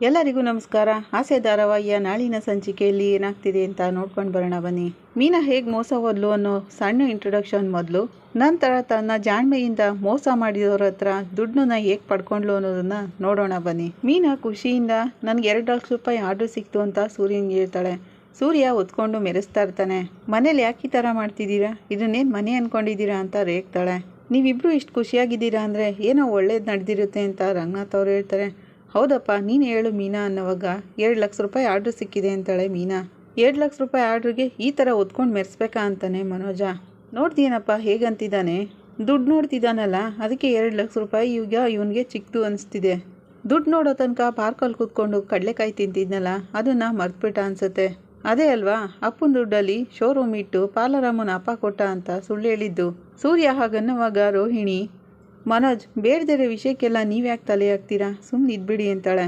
ಎಲ್ಲರಿಗೂ ನಮಸ್ಕಾರ. ಆಸೆ ಧಾರಾವಾಹಿಯ ನಾಳಿನ ಸಂಚಿಕೆಯಲ್ಲಿ ಏನಾಗ್ತಿದೆ ಅಂತ ನೋಡ್ಕೊಂಡು ಬರೋಣ ಬನ್ನಿ. ಮೀನಾ ಹೇಗೆ ಮೋಸ ಹೋದ್ಲು ಅನ್ನೋ ಸಣ್ಣ ಇಂಟ್ರೊಡಕ್ಷನ್ ಮೊದಲು. ನಂತರ ತನ್ನ ಜಾಣ್ಮೆಯಿಂದ ಮೋಸ ಮಾಡಿದವ್ರ ಹತ್ರ ದುಡ್ಡನ್ನ ಹೇಗೆ ಪಡ್ಕೊಂಡ್ಲು ಅನ್ನೋದನ್ನ ನೋಡೋಣ ಬನ್ನಿ. ಮೀನಾ ಖುಷಿಯಿಂದ ನನಗೆ ಎರಡು ಲಕ್ಷ ರೂಪಾಯಿ ಆರ್ಡ್ರ್ ಸಿಕ್ತು ಅಂತ ಸೂರ್ಯನಿಗೆ ಹೇಳ್ತಾಳೆ. ಸೂರ್ಯ ಒತ್ಕೊಂಡು ಮೆರೆಸ್ತಾ ಇರ್ತಾನೆ. ಮನೇಲಿ ಯಾಕೆ ಈ ಥರ ಮಾಡ್ತಿದ್ದೀರಾ? ಇದನ್ನೇನು ಮನೆ ಅನ್ಕೊಂಡಿದ್ದೀರಾ? ಅಂತ ರೇಗ್ತಾಳೆ. ನೀವಿಬ್ರು ಇಷ್ಟು ಖುಷಿಯಾಗಿದ್ದೀರಾ ಅಂದರೆ ಏನೋ ಒಳ್ಳೇದು ನಡೆದಿರುತ್ತೆ ಅಂತ ರಂಗನಾಥ್ ಅವರು ಹೇಳ್ತಾರೆ. ಹೌದಪ್ಪ, ನೀನು ಹೇಳು ಮೀನಾ ಅನ್ನೋವಾಗ, ಎರಡು ಲಕ್ಷ ರೂಪಾಯಿ ಆರ್ಡ್ರ್ ಸಿಕ್ಕಿದೆ ಅಂತಾಳೆ ಮೀನಾ. ಎರಡು ಲಕ್ಷ ರೂಪಾಯಿ ಆರ್ಡ್ರಿಗೆ ಈ ಥರ ಒತ್ಕೊಂಡು ಮೆರೆಸ್ಬೇಕಾ ಅಂತಾನೆ ಮನೋಜ. ನೋಡ್ತೀನಪ್ಪ ಹೇಗಂತಿದ್ದಾನೆ? ದುಡ್ಡು ನೋಡ್ತಿದ್ದಾನಲ್ಲ, ಅದಕ್ಕೆ ಎರಡು ಲಕ್ಷ ರೂಪಾಯಿ ಈಗ ಇವನಿಗೆ ಚಿಕ್ಕದು ಅನಿಸ್ತಿದೆ. ದುಡ್ಡು ನೋಡೋ ತನಕ ಪಾರ್ಕಲ್ಲಿ ಕೂತ್ಕೊಂಡು ಕಡಲೆಕಾಯಿ ತಿಂತಿದ್ನಲ್ಲ, ಅದನ್ನು ಮರ್ತುಬಿಟ್ಟ ಅನಿಸುತ್ತೆ. ಅದೇ ಅಲ್ವಾ, ಅಪ್ಪನ ದುಡ್ಡಲ್ಲಿ ಶೋರೂಮ್ ಇಟ್ಟು ಪಾಲರಾಮನ ಅಪ್ಪ ಕೊಟ್ಟ ಅಂತ ಸುಳ್ಳು ಹೇಳಿದ್ದು. ಸೂರ್ಯ ಹಾಗನ್ನುವಾಗ ರೋಹಿಣಿ ಮನೋಜ್ ಬೇಡದಿರೋ ವಿಷಯಕ್ಕೆಲ್ಲ ನೀವ್ಯಾಕೆ ತಲೆ ಹಾಕ್ತೀರಾ? ಸುಮ್ಮನೆ ಇದ್ಬಿಡಿ ಅಂತಾಳೆ.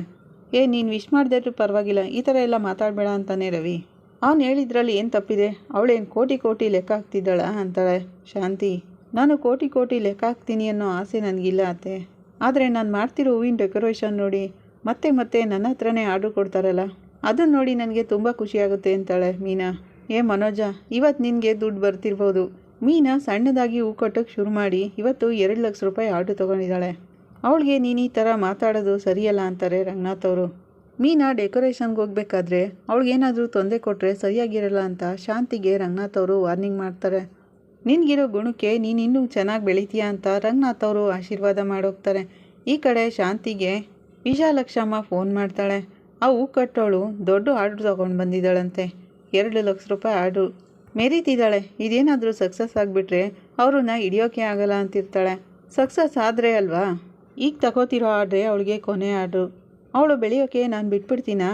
ಏ, ನೀನು ವಿಶ್ ಮಾಡಿದ್ರೂ ಪರವಾಗಿಲ್ಲ, ಈ ಥರ ಎಲ್ಲ ಮಾತಾಡಬೇಡ ಅಂತಾನೆ ರವಿ. ಅವನು ಹೇಳಿದ್ರಲ್ಲಿ ಏನು ತಪ್ಪಿದೆ? ಅವಳೇನು ಕೋಟಿ ಕೋಟಿ ಲೆಕ್ಕ ಹಾಕ್ತಿದ್ದಾಳ ಅಂತಾಳೆ ಶಾಂತಿ. ನಾನು ಕೋಟಿ ಕೋಟಿ ಲೆಕ್ಕ ಹಾಕ್ತೀನಿ ಅನ್ನೋ ಆಸೆ ನನಗಿಲ್ಲ ಅತ್ತೆ. ಆದರೆ ನಾನು ಮಾಡ್ತಿರೋ ಹೂವಿನ ಡೆಕೋರೇಷನ್ ನೋಡಿ, ಮತ್ತೆ ಮತ್ತೆ ನನ್ನ ಹತ್ರನೇ ಆರ್ಡ್ರ್ ಕೊಡ್ತಾರಲ್ಲ ಅದನ್ನು ನೋಡಿ ನನಗೆ ತುಂಬ ಖುಷಿಯಾಗುತ್ತೆ ಅಂತಾಳೆ ಮೀನಾ. ಏ ಮನೋಜ ಇವತ್ತು ನಿನಗೆ ದುಡ್ಡು ಬರ್ತಿರ್ಬೋದು. ಮೀನಾ ಸಣ್ಣದಾಗಿ ಹೂ ಕಟ್ಟೋಕ್ಕೆ ಶುರು ಮಾಡಿ ಇವತ್ತು ಎರಡು ಲಕ್ಷ ರೂಪಾಯಿ ಆರ್ಡ್ರ್ ತೊಗೊಂಡಿದ್ದಾಳೆ. ಅವಳಿಗೆ, ನೀನು ಈ ಥರ ಮಾತಾಡೋದು ಸರಿಯಲ್ಲ ಅಂತಾರೆ ರಂಗನಾಥ್ ಅವರು. ಮೀನಾ ಡೆಕೋರೇಷನ್ಗೆ ಹೋಗ್ಬೇಕಾದ್ರೆ ಅವಳಿಗೇನಾದರೂ ತೊಂದರೆ ಕೊಟ್ಟರೆ ಸರಿಯಾಗಿರಲ್ಲ ಅಂತ ಶಾಂತಿಗೆ ರಂಗನಾಥ್ ಅವರು ವಾರ್ನಿಂಗ್ ಮಾಡ್ತಾರೆ. ನಿನಗಿರೋ ಗುಣಕ್ಕೆ ನೀನು ಇನ್ನೂ ಚೆನ್ನಾಗಿ ಬೆಳಿತೀಯಾ ಅಂತ ರಂಗನಾಥ್ ಅವರು ಆಶೀರ್ವಾದ ಮಾಡೋಗ್ತಾರೆ. ಈ ಕಡೆ ಶಾಂತಿಗೆ ವಿಶಾಲಕ್ಷಮ್ಮ ಫೋನ್ ಮಾಡ್ತಾಳೆ. ಆ ಹೂ ಕಟ್ಟೋಳು ದೊಡ್ಡ ಆರ್ಡ್ರ್ ತೊಗೊಂಡು ಬಂದಿದ್ದಾಳಂತೆ. ಎರಡು ಲಕ್ಷ ರೂಪಾಯಿ ಆರ್ಡ್ರು ಮೆರೀತಿದ್ದಾಳೆ. ಇದೇನಾದರೂ ಸಕ್ಸಸ್ ಆಗಿಬಿಟ್ರೆ ಅವ್ರನ್ನ ಹಿಡಿಯೋಕೆ ಆಗಲ್ಲ ಅಂತಿರ್ತಾಳೆ. ಸಕ್ಸಸ್ ಆದರೆ ಅಲ್ವಾ? ಈಗ ತಗೋತಿರೋ ಆರ್ಡ್ರೆ ಅವಳಿಗೆ ಕೊನೆ ಆರ್ಡ್ರು. ಅವಳು ಬೆಳೆಯೋಕೆ ನಾನು ಬಿಟ್ಬಿಡ್ತೀನಾ?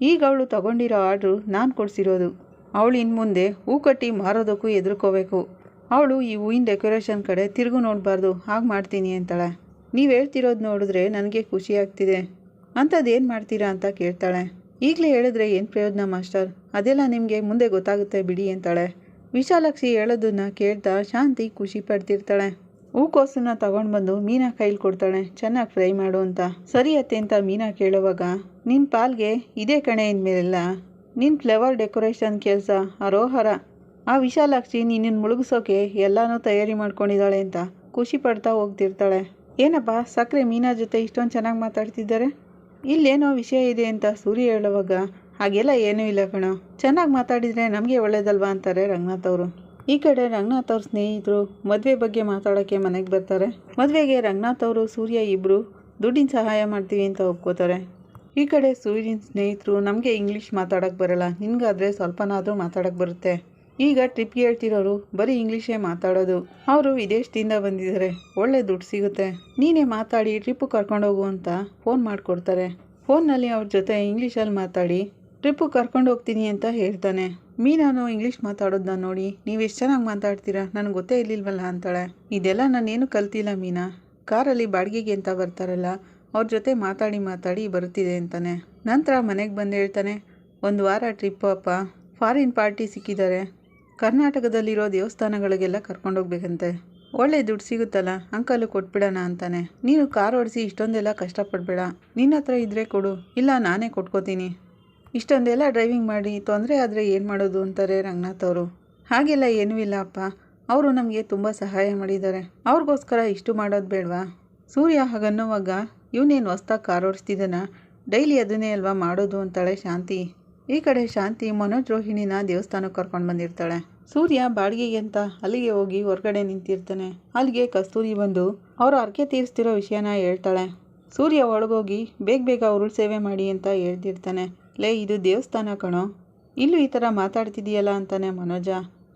ಈಗ ಅವಳು ತಗೊಂಡಿರೋ ಆರ್ಡ್ರು ನಾನು ಕೊಡಿಸಿರೋದು. ಅವಳು ಇನ್ನು ಮುಂದೆ ಹೂ ಕಟ್ಟಿ ಮಾರೋದಕ್ಕೂ ಎದುರ್ಕೋಬೇಕು ಅವಳು ಈ ಹೂವಿನ ಡೆಕೋರೇಷನ್ ಕಡೆ ತಿರುಗು ನೋಡಬಾರ್ದು. ಹಾಗೆ ಮಾಡ್ತೀನಿ ಅಂತಾಳೆ. ನೀವು ಹೇಳ್ತಿರೋದು ನೋಡಿದ್ರೆ ನನಗೆ ಖುಷಿ ಆಗ್ತಿದೆ. ಅಂಥದ್ದೇನು ಮಾಡ್ತೀರಾ ಅಂತ ಕೇಳ್ತಾಳೆ. ಈಗಲೇ ಹೇಳಿದ್ರೆ ಏನು ಪ್ರಯೋಜನ, ಮಾಸ್ಟರ್? ಅದೆಲ್ಲ ನಿಮಗೆ ಮುಂದೆ ಗೊತ್ತಾಗುತ್ತೆ ಬಿಡಿ ಅಂತಾಳೆ. ವಿಶಾಲಾಕ್ಷಿ ಹೇಳೋದನ್ನ ಕೇಳ್ತಾ ಶಾಂತಿ ಖುಷಿ ಪಡ್ತಿರ್ತಾಳೆ. ಹೂಕೋಸನ್ನ ತಗೊಂಡು ಬಂದು ಮೀನಾ ಕೈಲಿ ಕೊಡ್ತಾಳೆ. ಚೆನ್ನಾಗಿ ಫ್ರೈ ಮಾಡು ಅಂತ. ಸರಿ ಅತ್ತೆ ಅಂತ ಮೀನಾ ಕೇಳುವಾಗ ನಿನ್ನ ಪಾಲ್ಗೆ ಇದೇ ಕಣೆ ಇನ್ಮೇಲೆಲ್ಲ. ನಿನ್ನ ಫ್ಲವರ್ ಡೆಕೋರೇಷನ್ ಕೆಲಸ, ಅರೋಹರ. ಆ ವಿಶಾಲಾಕ್ಷಿ ನಿನ್ನನ್ನು ಮುಳುಗಿಸೋಕೆ ಎಲ್ಲನೂ ತಯಾರಿ ಮಾಡ್ಕೊಂಡಿದ್ದಾಳೆ ಅಂತ ಖುಷಿ ಪಡ್ತಾ ಹೋಗ್ತಿರ್ತಾಳೆ. ಏನಪ್ಪ ಸಕ್ಕರೆ ಮೀನಾ ಜೊತೆ ಇಷ್ಟೊಂದು ಚೆನ್ನಾಗಿ ಮಾತಾಡ್ತಿದ್ದಾರೆ? ಇಲ್ಲೇನೋ ವಿಷಯ ಇದೆ ಅಂತ ಸೂರ್ಯ ಹೇಳುವಾಗ, ಹಾಗೆಲ್ಲ ಏನೂ ಇಲ್ಲ ಕಣೋ. ಚೆನ್ನಾಗಿ ಮಾತಾಡಿದರೆ ನಮಗೆ ಒಳ್ಳೇದಲ್ವಾ? ಅಂತಾರೆ ರಂಗನಾಥ್ ಅವರು. ಈ ಕಡೆ ರಂಗನಾಥ್ ಅವ್ರ ಸ್ನೇಹಿತರು ಮದುವೆ ಬಗ್ಗೆ ಮಾತಾಡೋಕ್ಕೆ ಮನೆಗೆ ಬರ್ತಾರೆ. ಮದುವೆಗೆ ರಂಗನಾಥ್ ಅವರು, ಸೂರ್ಯ ಇಬ್ಬರು ದುಡ್ಡಿನ ಸಹಾಯ ಮಾಡ್ತೀವಿ ಅಂತ ಒಪ್ಕೋತಾರೆ. ಈ ಕಡೆ ಸೂರ್ಯನ ಸ್ನೇಹಿತರು, ನಮಗೆ ಇಂಗ್ಲೀಷ್ ಮಾತಾಡೋಕ್ಕೆ ಬರಲ್ಲ. ನಿನಗಾದರೆ ಸ್ವಲ್ಪನಾದರೂ ಮಾತಾಡೋಕ್ಕೆ ಬರುತ್ತೆ. ಈಗ ಟ್ರಿಪ್ ಹೇಳ್ತಿರೋರು ಬರೀ ಇಂಗ್ಲೀಷೇ ಮಾತಾಡೋದು. ಅವರು ವಿದೇಶದಿಂದ ಬಂದಿದ್ದಾರೆ ಒಳ್ಳೆ ದುಡ್ಡು ಸಿಗುತ್ತೆ. ನೀನೇ ಮಾತಾಡಿ ಟ್ರಿಪ್ಪು ಕರ್ಕೊಂಡೋಗು ಅಂತ ಫೋನ್ ಮಾಡಿಕೊಡ್ತಾರೆ. ಫೋನ್ನಲ್ಲಿ ಅವ್ರ ಜೊತೆ ಇಂಗ್ಲೀಷಲ್ಲಿ ಮಾತಾಡಿ ಟ್ರಿಪ್ಪು ಕರ್ಕೊಂಡು ಹೋಗ್ತೀನಿ ಅಂತ ಹೇಳ್ತಾನೆ. ಮೀನಾನು ಇಂಗ್ಲೀಷ್ ಮಾತಾಡೋದನ್ನ ನೋಡಿ, ನೀವು ಎಷ್ಟು ಚೆನ್ನಾಗಿ ಮಾತಾಡ್ತೀರಾ? ನನಗೆ ಗೊತ್ತೇ ಇರ್ಲಿಲ್ವಲ್ಲ ಅಂತಾಳೆ. ಇದೆಲ್ಲ ನಾನೇನು ಕಲ್ತಿಲ್ಲ ಮೀನಾ. ಕಾರಲ್ಲಿ ಬಾಡಿಗೆಗೆ ಅಂತ ಬರ್ತಾರಲ್ಲ, ಅವ್ರ ಜೊತೆ ಮಾತಾಡಿ ಮಾತಾಡಿ ಬರುತ್ತಿದೆ ಅಂತಾನೆ. ನಂತರ ಮನೆಗೆ ಬಂದು ಹೇಳ್ತಾನೆ, ಒಂದು ವಾರ ಟ್ರಿಪ್ಪಪ್ಪ ಫಾರಿನ್ ಪಾರ್ಟಿ ಸಿಕ್ಕಿದ್ದಾರೆ ಕರ್ನಾಟಕದಲ್ಲಿರೋ ದೇವಸ್ಥಾನಗಳಿಗೆಲ್ಲ ಕರ್ಕೊಂಡೋಗ್ಬೇಕಂತೆ. ಒಳ್ಳೆ ದುಡ್ಡು ಸಿಗುತ್ತಲ್ಲ, ಅಂಕಲು ಕೊಟ್ಬಿಡೋಣ ಅಂತಾನೆ. ನೀನು ಕಾರ್ ಓಡಿಸಿ ಇಷ್ಟೊಂದೆಲ್ಲ ಕಷ್ಟಪಡಬೇಡ. ನಿನ್ನ ಹತ್ರ ಇದ್ದರೆ ಕೊಡು, ಇಲ್ಲ ನಾನೇ ಕೊಟ್ಕೋತೀನಿ. ಇಷ್ಟೊಂದೆಲ್ಲ ಡ್ರೈವಿಂಗ್ ಮಾಡಿ ತೊಂದರೆ ಆದರೆ ಏನು ಮಾಡೋದು ಅಂತಾರೆ ರಂಗನಾಥ್ ಅವರು. ಹಾಗೆಲ್ಲ ಏನೂ ಇಲ್ಲ ಅಪ್ಪ. ಅವರು ನಮಗೆ ತುಂಬ ಸಹಾಯ ಮಾಡಿದ್ದಾರೆ. ಅವ್ರಿಗೋಸ್ಕರ ಇಷ್ಟು ಮಾಡೋದು ಬೇಡವಾ? ಸೂರ್ಯ ಹಾಗನ್ನುವಾಗ, ಇವನೇನು ಹೊಸ್ದಾಗಿ ಕಾರ್ ಓಡಿಸ್ತಿದ್ದಾನ? ಡೈಲಿ ಅದನ್ನೇ ಅಲ್ವಾ ಮಾಡೋದು? ಅಂತಾಳೆ ಶಾಂತಿ. ಈ ಕಡೆ ಶಾಂತಿ ಮನೋಜ್ ರೋಹಿಣಿನ ದೇವಸ್ಥಾನಕ್ಕೆ ಕರ್ಕೊಂಡು ಬಂದಿರ್ತಾಳೆ. ಸೂರ್ಯ ಬಾಡಿಗೆಗೆ ಅಂತ ಅಲ್ಲಿಗೆ ಹೋಗಿ ಹೊರಗಡೆ ನಿಂತಿರ್ತಾನೆ. ಅಲ್ಲಿಗೆ ಕಸ್ತೂರಿ ಬಂದು ಅವರು ಅರ್ಕೆ ತೀರಿಸ್ತಿರೋ ವಿಷಯನ ಹೇಳ್ತಾಳೆ. ಸೂರ್ಯ ಒಳಗೋಗಿ, ಬೇಗ ಬೇಗ ಉರುಳು ಸೇವೆ ಮಾಡಿ ಅಂತ ಹೇಳ್ತಿರ್ತಾನೆ. ಲೇ, ಇದು ದೇವಸ್ಥಾನ ಕಣೋ. ಇಲ್ಲೂ ಈ ಥರ ಮಾತಾಡ್ತಿದೀಯಲ್ಲ ಅಂತಾನೆ ಮನೋಜ.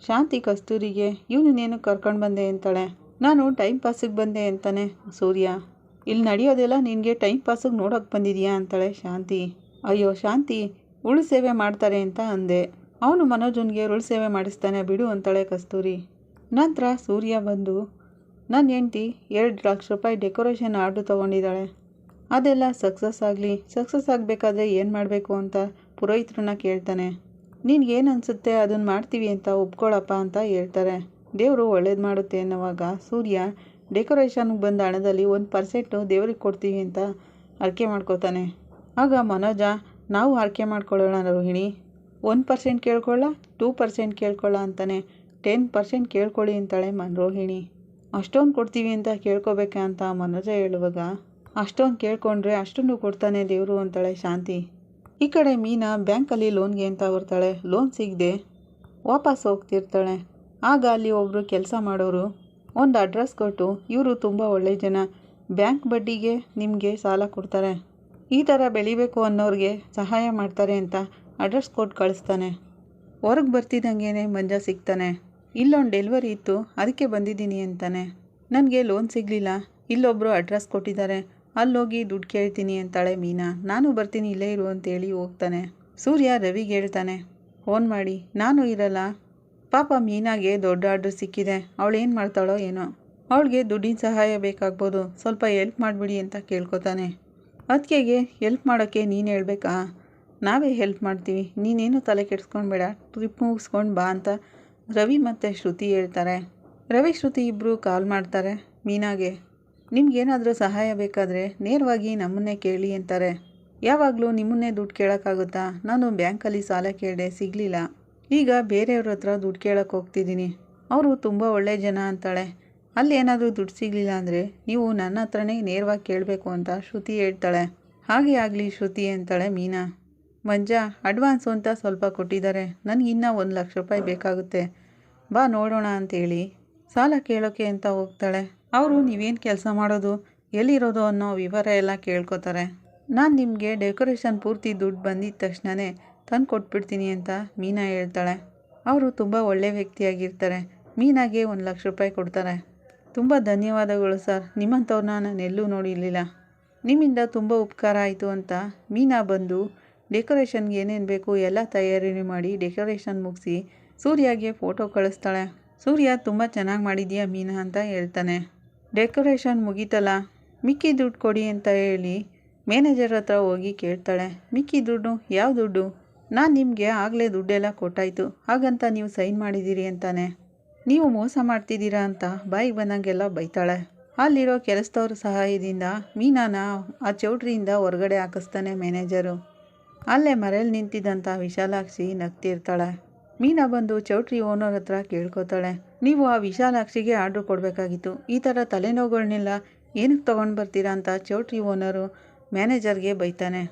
ಶಾಂತಿ ಕಸ್ತೂರಿಗೆ ಇವನನ್ನೇನು ಕರ್ಕೊಂಡು ಬಂದೆ ಅಂತಾಳೆ. ನಾನು ಟೈಮ್ ಪಾಸಿಗೆ ಬಂದೆ ಅಂತಾನೆ ಸೂರ್ಯ. ಇಲ್ಲಿ ನಡೆಯೋದೆಲ್ಲ ನಿನಗೆ ಟೈಮ್ ಪಾಸಿಗೆ ನೋಡೋಕೆ ಬಂದಿದೆಯಾ ಅಂತಾಳೆ ಶಾಂತಿ. ಅಯ್ಯೋ ಶಾಂತಿ ಉಳು ಸೇವೆ ಮಾಡ್ತಾರೆ ಅಂತ ಅಂದೆ. ಅವನು ಮನೋಜನ್ಗೆ, ಉಳು ಸೇವೆ ಮಾಡಿಸ್ತಾನೆ ಬಿಡು ಅಂತಾಳೆ ಕಸ್ತೂರಿ. ನಂತರ ಸೂರ್ಯ ಬಂದು ನನ್ನ ಹೆಂಡ್ತಿ ಎರಡು ಲಕ್ಷ ರೂಪಾಯಿ ಡೆಕೋರೇಷನ್ ಆರ್ಡ್ರ್ ತೊಗೊಂಡಿದ್ದಾಳೆ ಅದೆಲ್ಲ ಸಕ್ಸಸ್ ಆಗಲಿ. ಸಕ್ಸಸ್ ಆಗಬೇಕಾದ್ರೆ ಏನು ಮಾಡಬೇಕು ಅಂತ ಪುರೋಹಿತ್ರನ್ನ ಕೇಳ್ತಾನೆ. ನಿನ್ಗೇನು ಅನಿಸುತ್ತೆ? ಅದನ್ನು ಮಾಡ್ತೀವಿ ಅಂತ ಒಪ್ಕೊಳ್ಳಪ್ಪ ಅಂತ ಹೇಳ್ತಾರೆ. ದೇವರು ಒಳ್ಳೇದು ಮಾಡುತ್ತೆ ಅನ್ನೋವಾಗ ಸೂರ್ಯ, ಡೆಕೋರೇಷನ್ಗೆ ಬಂದ ಹಣದಲ್ಲಿ ಒಂದು ಪರ್ಸೆಂಟು ದೇವ್ರಿಗೆ ಕೊಡ್ತೀವಿ ಅಂತ ಅರ್ಕೆ ಮಾಡ್ಕೋತಾನೆ. ಆಗ ಮನೋಜ ನಾವು ಆಯ್ಕೆ ಮಾಡ್ಕೊಳ್ಳೋಣ ರೋಹಿಣಿ. ಒನ್ ಪರ್ಸೆಂಟ್ ಕೇಳ್ಕೊಳ್ಳ, ಟೂ ಪರ್ಸೆಂಟ್ ಕೇಳ್ಕೊಳ್ಳ ಅಂತಾನೆ. ಟೆನ್ ಪರ್ಸೆಂಟ್ ಕೇಳ್ಕೊಳ್ಳಿ ಅಂತಾಳೆ ಮನ್ ರೋಹಿಣಿ. ಅಷ್ಟೊಂದು ಕೊಡ್ತೀವಿ ಅಂತ ಕೇಳ್ಕೊಬೇಕಾ ಅಂತ ಮನೋಜ ಹೇಳುವಾಗ, ಅಷ್ಟೊಂದು ಕೇಳ್ಕೊಂಡ್ರೆ ಅಷ್ಟನ್ನು ಕೊಡ್ತಾನೆ ದೇವರು ಅಂತಾಳೆ ಶಾಂತಿ. ಈ ಕಡೆ ಮೀನಾ ಬ್ಯಾಂಕಲ್ಲಿ ಲೋನ್ಗೆ ಅಂತ ಬರ್ತಾಳೆ. ಲೋನ್ ಸಿಗದೆ ವಾಪಸ್ ಹೋಗ್ತಿರ್ತಾಳೆ. ಆಗ ಅಲ್ಲಿ ಒಬ್ಬರು ಕೆಲಸ ಮಾಡೋರು, ಒಂದು ಅಡ್ರೆಸ್ ಕೊಟ್ಟು, ಇವರು ತುಂಬ ಒಳ್ಳೆಯ ಜನ. ಬ್ಯಾಂಕ್ ಬಡ್ಡಿಗೆ ನಿಮಗೆ ಸಾಲ ಕೊಡ್ತಾರೆ. ಈ ಥರ ಬೆಳಿಬೇಕು ಅನ್ನೋರಿಗೆ ಸಹಾಯ ಮಾಡ್ತಾರೆ ಅಂತ ಅಡ್ರೆಸ್ ಕೊಟ್ಟು ಕಳಿಸ್ತಾನೆ. ಹೊರಗೆ ಬರ್ತಿದ್ದಂಗೆ ಮಂಜ ಸಿಗ್ತಾನೆ. ಇಲ್ಲೊಂದು ಡೆಲಿವರಿ ಇತ್ತು, ಅದಕ್ಕೆ ಬಂದಿದ್ದೀನಿ ಅಂತಾನೆ. ನನಗೆ ಲೋನ್ ಸಿಗಲಿಲ್ಲ. ಇಲ್ಲೊಬ್ಬರು ಅಡ್ರೆಸ್ ಕೊಟ್ಟಿದ್ದಾರೆ. ಅಲ್ಲೋಗಿ ದುಡ್ಡು ಕೇಳ್ತೀನಿ ಅಂತಾಳೆ ಮೀನಾ. ನಾನು ಬರ್ತೀನಿ, ಇಲ್ಲೇ ಇರು ಅಂತೇಳಿ ಹೋಗ್ತಾನೆ. ಸೂರ್ಯ ರವಿಗೆ ಹೇಳ್ತಾನೆ ಫೋನ್ ಮಾಡಿ. ನಾನು ಇರಲ್ಲ. ಪಾಪ ಮೀನಾಗೆ ದೊಡ್ಡ ಆರ್ಡ್ರ್ ಸಿಕ್ಕಿದೆ. ಅವಳು ಏನು ಮಾಡ್ತಾಳೋ ಏನೋ. ಅವಳಿಗೆ ದುಡ್ಡಿನ ಸಹಾಯ ಬೇಕಾಗ್ಬೋದು. ಸ್ವಲ್ಪ ಹೆಲ್ಪ್ ಮಾಡಿಬಿಡಿ ಅಂತ ಕೇಳ್ಕೊತಾನೆ. ಅದಕ್ಕೆಗೆ ಹೆಲ್ಪ್ ಮಾಡೋಕ್ಕೆ ನೀನು ಹೇಳ್ಬೇಕಾ? ನಾವೇ ಹೆಲ್ಪ್ ಮಾಡ್ತೀವಿ. ನೀನೇನು ತಲೆ ಕೆಡಿಸ್ಕೊಳ್ಬೇಡ ಟ್ರಿಪ್ ಮುಗಿಸ್ಕೊಂಡು ಬಾ ಅಂತ ರವಿ ಮತ್ತು ಶ್ರುತಿ ಹೇಳ್ತಾರೆ. ರವಿ, ಶ್ರುತಿ ಇಬ್ಬರು ಕಾಲ್ ಮಾಡ್ತಾರೆ. ಮೀನಾಗೆ, ನಿಮ್ಗೇನಾದರೂ ಸಹಾಯ ಬೇಕಾದರೆ ನೇರವಾಗಿ ನಮ್ಮನ್ನೇ ಕೇಳಿ ಅಂತಾರೆ. ಯಾವಾಗಲೂ ನಿಮ್ಮನ್ನೇ ದುಡ್ಡು ಕೇಳೋಕ್ಕಾಗುತ್ತಾ? ನಾನು ಬ್ಯಾಂಕಲ್ಲಿ ಸಾಲ ಕೇಳಿದೆ ಸಿಗಲಿಲ್ಲ. ಈಗ ಬೇರೆಯವ್ರ ಹತ್ರ ದುಡ್ಡು ಕೇಳೋಕ್ಕೆ ಹೋಗ್ತಿದ್ದೀನಿ. ಅವರು ತುಂಬ ಒಳ್ಳೆಯ ಜನ ಅಂತಾಳೆ. ಅಲ್ಲಿ ಏನಾದರೂ ದುಡ್ಡು ಸಿಗಲಿಲ್ಲ ಅಂದರೆ ನೀವು ನನ್ನ ಹತ್ರನೇ ನೇರವಾಗಿ ಕೇಳಬೇಕು ಅಂತ ಶ್ರುತಿ ಹೇಳ್ತಾಳೆ. ಹಾಗೆ ಆಗಲಿ ಶ್ರುತಿ ಅಂತಾಳೆ ಮೀನಾ. ಮಂಜ, ಅಡ್ವಾನ್ಸು ಅಂತ ಸ್ವಲ್ಪ ಕೊಟ್ಟಿದ್ದಾರೆ. ನನಗಿನ್ನೂ ಒಂದು ಲಕ್ಷ ರೂಪಾಯಿ ಬೇಕಾಗುತ್ತೆ. ಬಾ ನೋಡೋಣ ಅಂತೇಳಿ ಸಾಲ ಕೇಳೋಕ್ಕೆ ಅಂತ ಹೋಗ್ತಾಳೆ. ಅವರು, ನೀವೇನು ಕೆಲಸ ಮಾಡೋದು? ಎಲ್ಲಿರೋದು ಅನ್ನೋ ವಿವರ ಎಲ್ಲ ಕೇಳ್ಕೊತಾರೆ. ನಾನು ನಿಮಗೆ ಡೆಕೋರೇಷನ್ ಪೂರ್ತಿ ದುಡ್ಡು ಬಂದಿದ್ದ ತಕ್ಷಣವೇ ತಂದು ಕೊಟ್ಬಿಡ್ತೀನಿ ಅಂತ ಮೀನಾ ಹೇಳ್ತಾಳೆ. ಅವರು ತುಂಬ ಒಳ್ಳೆಯ ವ್ಯಕ್ತಿಯಾಗಿರ್ತಾರೆ. ಮೀನಾಗೆ ಒಂದು ಲಕ್ಷ ರೂಪಾಯಿ ಕೊಡ್ತಾರೆ. ತುಂಬ ಧನ್ಯವಾದಗಳು ಸರ್. ನಿಮ್ಮಂಥವ್ರನ್ನ ನಾನು ಎಲ್ಲೂ ನೋಡಿರಲಿಲ್ಲ. ನಿಮ್ಮಿಂದ ತುಂಬ ಉಪಕಾರ ಆಯಿತು ಅಂತ ಮೀನಾ ಬಂದು ಡೆಕೋರೇಷನ್ಗೆ ಏನೇನು ಬೇಕು ಎಲ್ಲ ತಯಾರಿ ಮಾಡಿ ಡೆಕೋರೇಷನ್ ಮುಗಿಸಿ ಸೂರ್ಯಗೆ ಫೋಟೋ ಕಳಿಸ್ತಾಳೆ. ಸೂರ್ಯ ತುಂಬ ಚೆನ್ನಾಗಿ ಮಾಡಿದೀಯಾ ಮೀನಾ ಅಂತ ಹೇಳ್ತಾನೆ. ಡೆಕೋರೇಷನ್ ಮುಗೀತಲ್ಲ, ಮಿಕ್ಕಿ ದುಡ್ಡು ಕೊಡಿ ಅಂತ ಹೇಳಿ ಮ್ಯಾನೇಜರ್ ಹತ್ರ ಹೋಗಿ ಕೇಳ್ತಾಳೆ. ಮಿಕ್ಕಿ ದುಡ್ಡು? ಯಾವ ದುಡ್ಡು? ನಾನು ನಿಮಗೆ ಆಗಲೇ ದುಡ್ಡೆಲ್ಲ ಕೊಟ್ಟಾಯಿತು. ಹಾಗಂತ ನೀವು ಸೈನ್ ಮಾಡಿದ್ದೀರಿ ಅಂತಾನೆ. ನೀವು ಮೋಸ ಮಾಡ್ತಿದ್ದೀರಾ ಅಂತ ಬಾಯಿಗೆ ಬಂದಂಗೆಲ್ಲ ಬೈತಾಳೆ. ಅಲ್ಲಿರೋ ಕೆಲಸದವ್ರ ಸಹಾಯದಿಂದ ಮೀನಾನ ಆ ಚೌಟ್ರಿಯಿಂದ ಹೊರಗಡೆ ಹಾಕಿಸ್ತಾನೆ ಮ್ಯಾನೇಜರು. ಅಲ್ಲೇ ಮರೆಯಲ್ಲಿ ನಿಂತಿದ್ದಂಥ ವಿಶಾಲಾಕ್ಷಿ ನಗ್ತಿರ್ತಾಳೆ. ಮೀನಾ ಬಂದು ಚೌಟ್ರಿ ಓನರ್ ಹತ್ರ ಕೇಳ್ಕೊತಾಳೆ. ನೀವು ಆ ವಿಶಾಲಾಕ್ಷಿಗೆ ಆರ್ಡ್ರ್ ಕೊಡಬೇಕಾಗಿತ್ತು. ಈ ಥರ ತಲೆನೋವುಗಳನ್ನೆಲ್ಲ ಏನಕ್ಕೆ ತೊಗೊಂಡು ಬರ್ತೀರಾ ಅಂತ ಚೌಟ್ರಿ ಓನರು ಮ್ಯಾನೇಜರ್ಗೆ ಬೈತಾನೆ.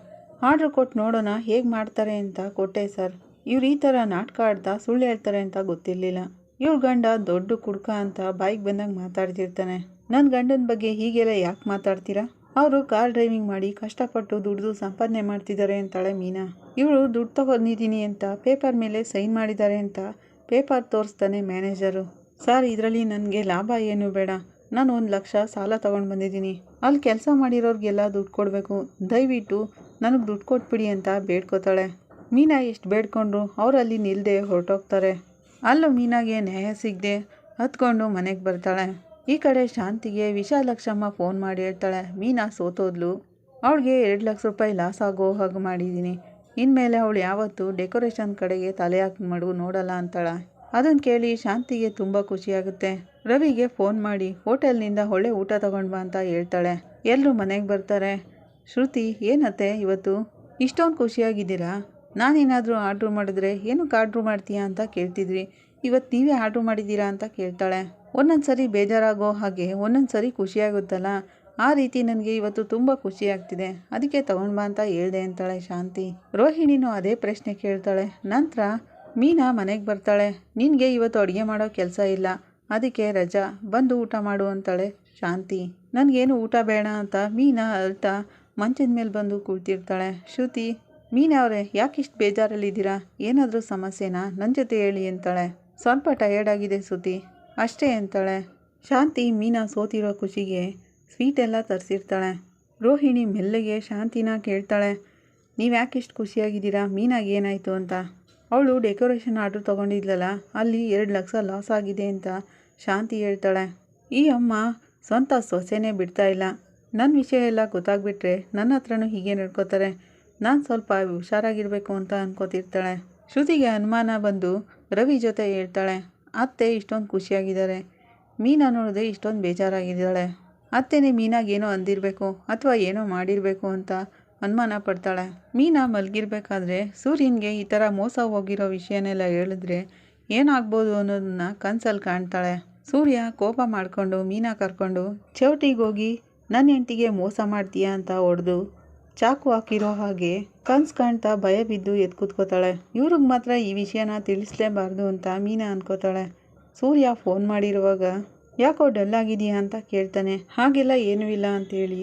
ಆರ್ಡ್ರ್ ಕೊಟ್ಟು ನೋಡೋಣ ಹೇಗೆ ಮಾಡ್ತಾರೆ ಅಂತ ಕೊಟ್ಟೆ ಸರ್. ಇವ್ರು ಈ ಥರ ನಾಟಕ ಆಡ್ತಾ ಸುಳ್ಳು ಹೇಳ್ತಾರೆ ಅಂತ ಗೊತ್ತಿರಲಿಲ್ಲ. ಇವಳ ಗಂಡ ದೊಡ್ಡ ಕುಡ್ಕ ಅಂತ ಬಾಯಿಗೆ ಬಂದಂಗೆ ಮಾತಾಡ್ತಿರ್ತಾನೆ. ನನ್ನ ಗಂಡನ ಬಗ್ಗೆ ಹೀಗೆಲ್ಲ ಯಾಕೆ ಮಾತಾಡ್ತೀರಾ? ಅವರು ಕಾರ್ ಡ್ರೈವಿಂಗ್ ಮಾಡಿ ಕಷ್ಟಪಟ್ಟು ದುಡ್ದು ಸಂಪಾದನೆ ಮಾಡ್ತಿದ್ದಾರೆ ಅಂತಾಳೆ ಮೀನಾ. ಇವಳು ದುಡ್ಡು ತಗೊಂಡಿದ್ದೀನಿ ಅಂತ ಪೇಪರ್ ಮೇಲೆ ಸೈನ್ ಮಾಡಿದ್ದಾರೆ ಅಂತ ಪೇಪರ್ ತೋರಿಸ್ತಾನೆ ಮ್ಯಾನೇಜರು. ಸರ್, ಇದರಲ್ಲಿ ನನಗೆ ಲಾಭ ಏನು ಬೇಡ. ನಾನು ಒಂದು ಲಕ್ಷ ಸಾಲ ತಗೊಂಡು ಬಂದಿದ್ದೀನಿ ಅಲ್ಲಿ ಕೆಲಸ ಮಾಡಿರೋರಿಗೆಲ್ಲ ದುಡ್ಡು ಕೊಡಬೇಕು. ದಯವಿಟ್ಟು ನನಗೆ ದುಡ್ಡು ಕೊಟ್ಬಿಡಿ ಅಂತ ಬೇಡ್ಕೋತಾಳೆ. ಮೀನಾ ಎಷ್ಟು ಬೇಡ್ಕೊಂಡ್ರು ಅವರಲ್ಲಿ ನಿಲ್ಲದೆ ಹೊರಟೋಗ್ತಾರೆ. ಅಲ್ಲೂ ಮೀನಾಗೆ ನ್ಯಾಯ ಸಿಗದೆ ಹತ್ಕೊಂಡು ಮನೆಗೆ ಬರ್ತಾಳೆ. ಈ ಕಡೆ ಶಾಂತಿಗೆ ವಿಶಾಲಕ್ಷಮ್ಮ ಫೋನ್ ಮಾಡಿ ಹೇಳ್ತಾಳೆ, ಮೀನಾ ಸೋತೋದ್ಲು. ಅವಳಿಗೆ ಎರಡು ಲಕ್ಷ ರೂಪಾಯಿ ಲಾಸ್ ಆಗೋ ಹಾಗೆ ಮಾಡಿದ್ದೀನಿ ಇನ್ಮೇಲೆ ಅವಳು ಯಾವತ್ತೂ ಡೆಕೋರೇಷನ್ ಕಡೆಗೆ ತಲೆ ಹಾಕಿ ಮಾಡು ನೋಡಲ್ಲ ಅಂತಾಳೆ. ಅದನ್ನು ಕೇಳಿ ಶಾಂತಿಗೆ ತುಂಬ ಖುಷಿಯಾಗುತ್ತೆ ರವಿಗೆ ಫೋನ್ ಮಾಡಿ, ಹೋಟೆಲ್ನಿಂದ ಒಳ್ಳೆ ಊಟ ತಗೊಂಡು ಬಾ ಅಂತ ಹೇಳ್ತಾಳೆ. ಎಲ್ಲರೂ ಮನೆಗೆ ಬರ್ತಾರೆ. ಶ್ರುತಿ, ಏನತ್ತೆ ಇವತ್ತು? ಇಷ್ಟೊಂದು ಖುಷಿಯಾಗಿದ್ದೀರಾ? ನಾನೇನಾದರೂ ಆರ್ಡ್ರ್ ಮಾಡಿದ್ರೆ ಏನಕ್ಕೆ ಆರ್ಡ್ರ್ ಮಾಡ್ತೀಯಾ ಅಂತ ಕೇಳ್ತಿದ್ವಿ ಇವತ್ತು ನೀವೇ ಆರ್ಡ್ರ್ ಮಾಡಿದ್ದೀರಾ ಅಂತ ಕೇಳ್ತಾಳೆ. ಒಂದೊಂದು ಸರಿ ಬೇಜಾರಾಗೋ ಹಾಗೆ ಒಂದೊಂದು ಸರಿ ಖುಷಿಯಾಗುತ್ತಲ್ಲ. ಆ ರೀತಿ ನನಗೆ ಇವತ್ತು ತುಂಬ ಖುಷಿ ಆಗ್ತಿದೆ ಅದಕ್ಕೆ ತಗೊಂಡ್ಬಾ ಅಂತ ಹೇಳ್ದೆ ಅಂತಾಳೆ ಶಾಂತಿ. ರೋಹಿಣಿನೂ ಅದೇ ಪ್ರಶ್ನೆ ಕೇಳ್ತಾಳೆ. ನಂತರ, ಮೀನಾ ಮನೆಗೆ ಬರ್ತಾಳೆ. ನಿನಗೆ ಇವತ್ತು ಅಡುಗೆ ಮಾಡೋ ಕೆಲಸ ಇಲ್ಲ. ಅದಕ್ಕೆ ರಜಾ. ಬಂದು ಊಟ ಮಾಡು ಅಂತಾಳೆ ಶಾಂತಿ. ನನಗೇನು ಊಟ ಬೇಡ ಅಂತ ಮೀನಾ ಅಳ್ತಾ ಮಂಚದ ಮೇಲೆ ಬಂದು ಕೂತಿರ್ತಾಳೆ. ಶ್ರುತಿ ಮೀನಾ ಅವರೇ ಯಾಕಿಷ್ಟು ಬೇಜಾರಲ್ಲಿದ್ದೀರಾ? ಏನಾದರೂ ಸಮಸ್ಯೆನಾ? ನನ್ನ ಜೊತೆ ಹೇಳಿ ಅಂತಾಳೆ. ಸ್ವಲ್ಪ ಟಯರ್ಡ್ ಆಗಿದೆ ಸುದ್ದಿ. ಅಷ್ಟೇ ಅಂತಾಳೆ. ಶಾಂತಿ ಮೀನಾ ಸೋತಿರೋ ಖುಷಿಗೆ ಸ್ವೀಟ್ ಎಲ್ಲ ತರಿಸಿರ್ತಾಳೆ. ರೋಹಿಣಿ ಮೆಲ್ಲಗೆ ಶಾಂತಿನ ಕೇಳ್ತಾಳೆ. ನೀವು ಯಾಕಿಷ್ಟು ಖುಷಿಯಾಗಿದ್ದೀರಾ? ಮೀನಾಗಿ ಏನಾಯಿತು ಅಂತ. ಅವಳು ಡೆಕೋರೇಷನ್ ಆರ್ಡ್ರ್ ತೊಗೊಂಡಿದ್ಲಲ್ಲ, ಅಲ್ಲಿ ಎರಡು ಲಕ್ಷ ಲಾಸ್ ಆಗಿದೆ ಅಂತ ಶಾಂತಿ ಹೇಳ್ತಾಳೆ. ಈ ಅಮ್ಮ ಸ್ವಂತ ಸೊಸೆನೇ ಬಿಡ್ತಾ ಇಲ್ಲ. ನನ್ನ ವಿಷಯ ಎಲ್ಲ ಗೊತ್ತಾಗ್ಬಿಟ್ರೆ ನನ್ನ ಹತ್ರನೂ ಹೀಗೆ ನಡ್ಕೋತಾರೆ. ನಾನು ಸ್ವಲ್ಪ ಹುಷಾರಾಗಿರಬೇಕು ಅಂತ ಅನ್ಕೋತಿರ್ತಾಳೆ. ಶ್ರುತಿಗೆ ಅನುಮಾನ ಬಂದು ರವಿ ಜೊತೆ ಹೇಳ್ತಾಳೆ, ಅತ್ತೆ ಇಷ್ಟೊಂದು ಖುಷಿಯಾಗಿದ್ದಾರೆ. ಮೀನಾ ನೋಡಿದ್ರೆ ಇಷ್ಟೊಂದು ಬೇಜಾರಾಗಿದ್ದಾಳೆ. ಅತ್ತೆನೇ ಮೀನಾಗೇನೋ ಅಂದಿರಬೇಕು ಅಥವಾ ಏನೋ ಮಾಡಿರಬೇಕು ಅಂತ ಅನುಮಾನ ಪಡ್ತಾಳೆ. ಮೀನಾ ಮಲಗಿರ್ಬೇಕಾದ್ರೆ ಸೂರ್ಯನಿಗೆ ಈ ಥರ ಮೋಸ ಹೋಗಿರೋ ವಿಷಯನೆಲ್ಲ ಹೇಳಿದ್ರೆ ಏನಾಗ್ಬೋದು ಅನ್ನೋದನ್ನ ಕನಸಲ್ಲಿ ಕಾಣ್ತಾಳೆ. ಸೂರ್ಯ ಕೋಪ ಮಾಡಿಕೊಂಡು ಮೀನಾ ಕರ್ಕೊಂಡು, ಚೌಟಿಗೆ ಹೋಗಿ ನನ್ನ ಹೆಂಡತಿಗೆ ಮೋಸ ಮಾಡ್ತೀಯಾ? ಅಂತ ಹೊಡೆದು ಚಾಕು ಹಾಕಿರೋ ಹಾಗೆ ಕನ್ಸ್ ಕಾಣ್ತಾ ಭಯ ಬಿದ್ದು ಎದ್ದು ಕೂತ್ಕೋತಾಳೆ ಇವ್ರಿಗೆ ಮಾತ್ರ ಈ ವಿಷಯನ ತಿಳಿಸ್ಲೇಬಾರ್ದು ಅಂತ ಮೀನಾ ಅನ್ಕೋತಾಳೆ. ಸೂರ್ಯ ಫೋನ್ ಮಾಡಿರುವಾಗ, ಯಾಕೋ ಡಲ್ ಆಗಿದೆಯಾ ಅಂತ ಕೇಳ್ತಾನೆ. ಹಾಗೆಲ್ಲ ಏನೂ ಇಲ್ಲ ಅಂತೇಳಿ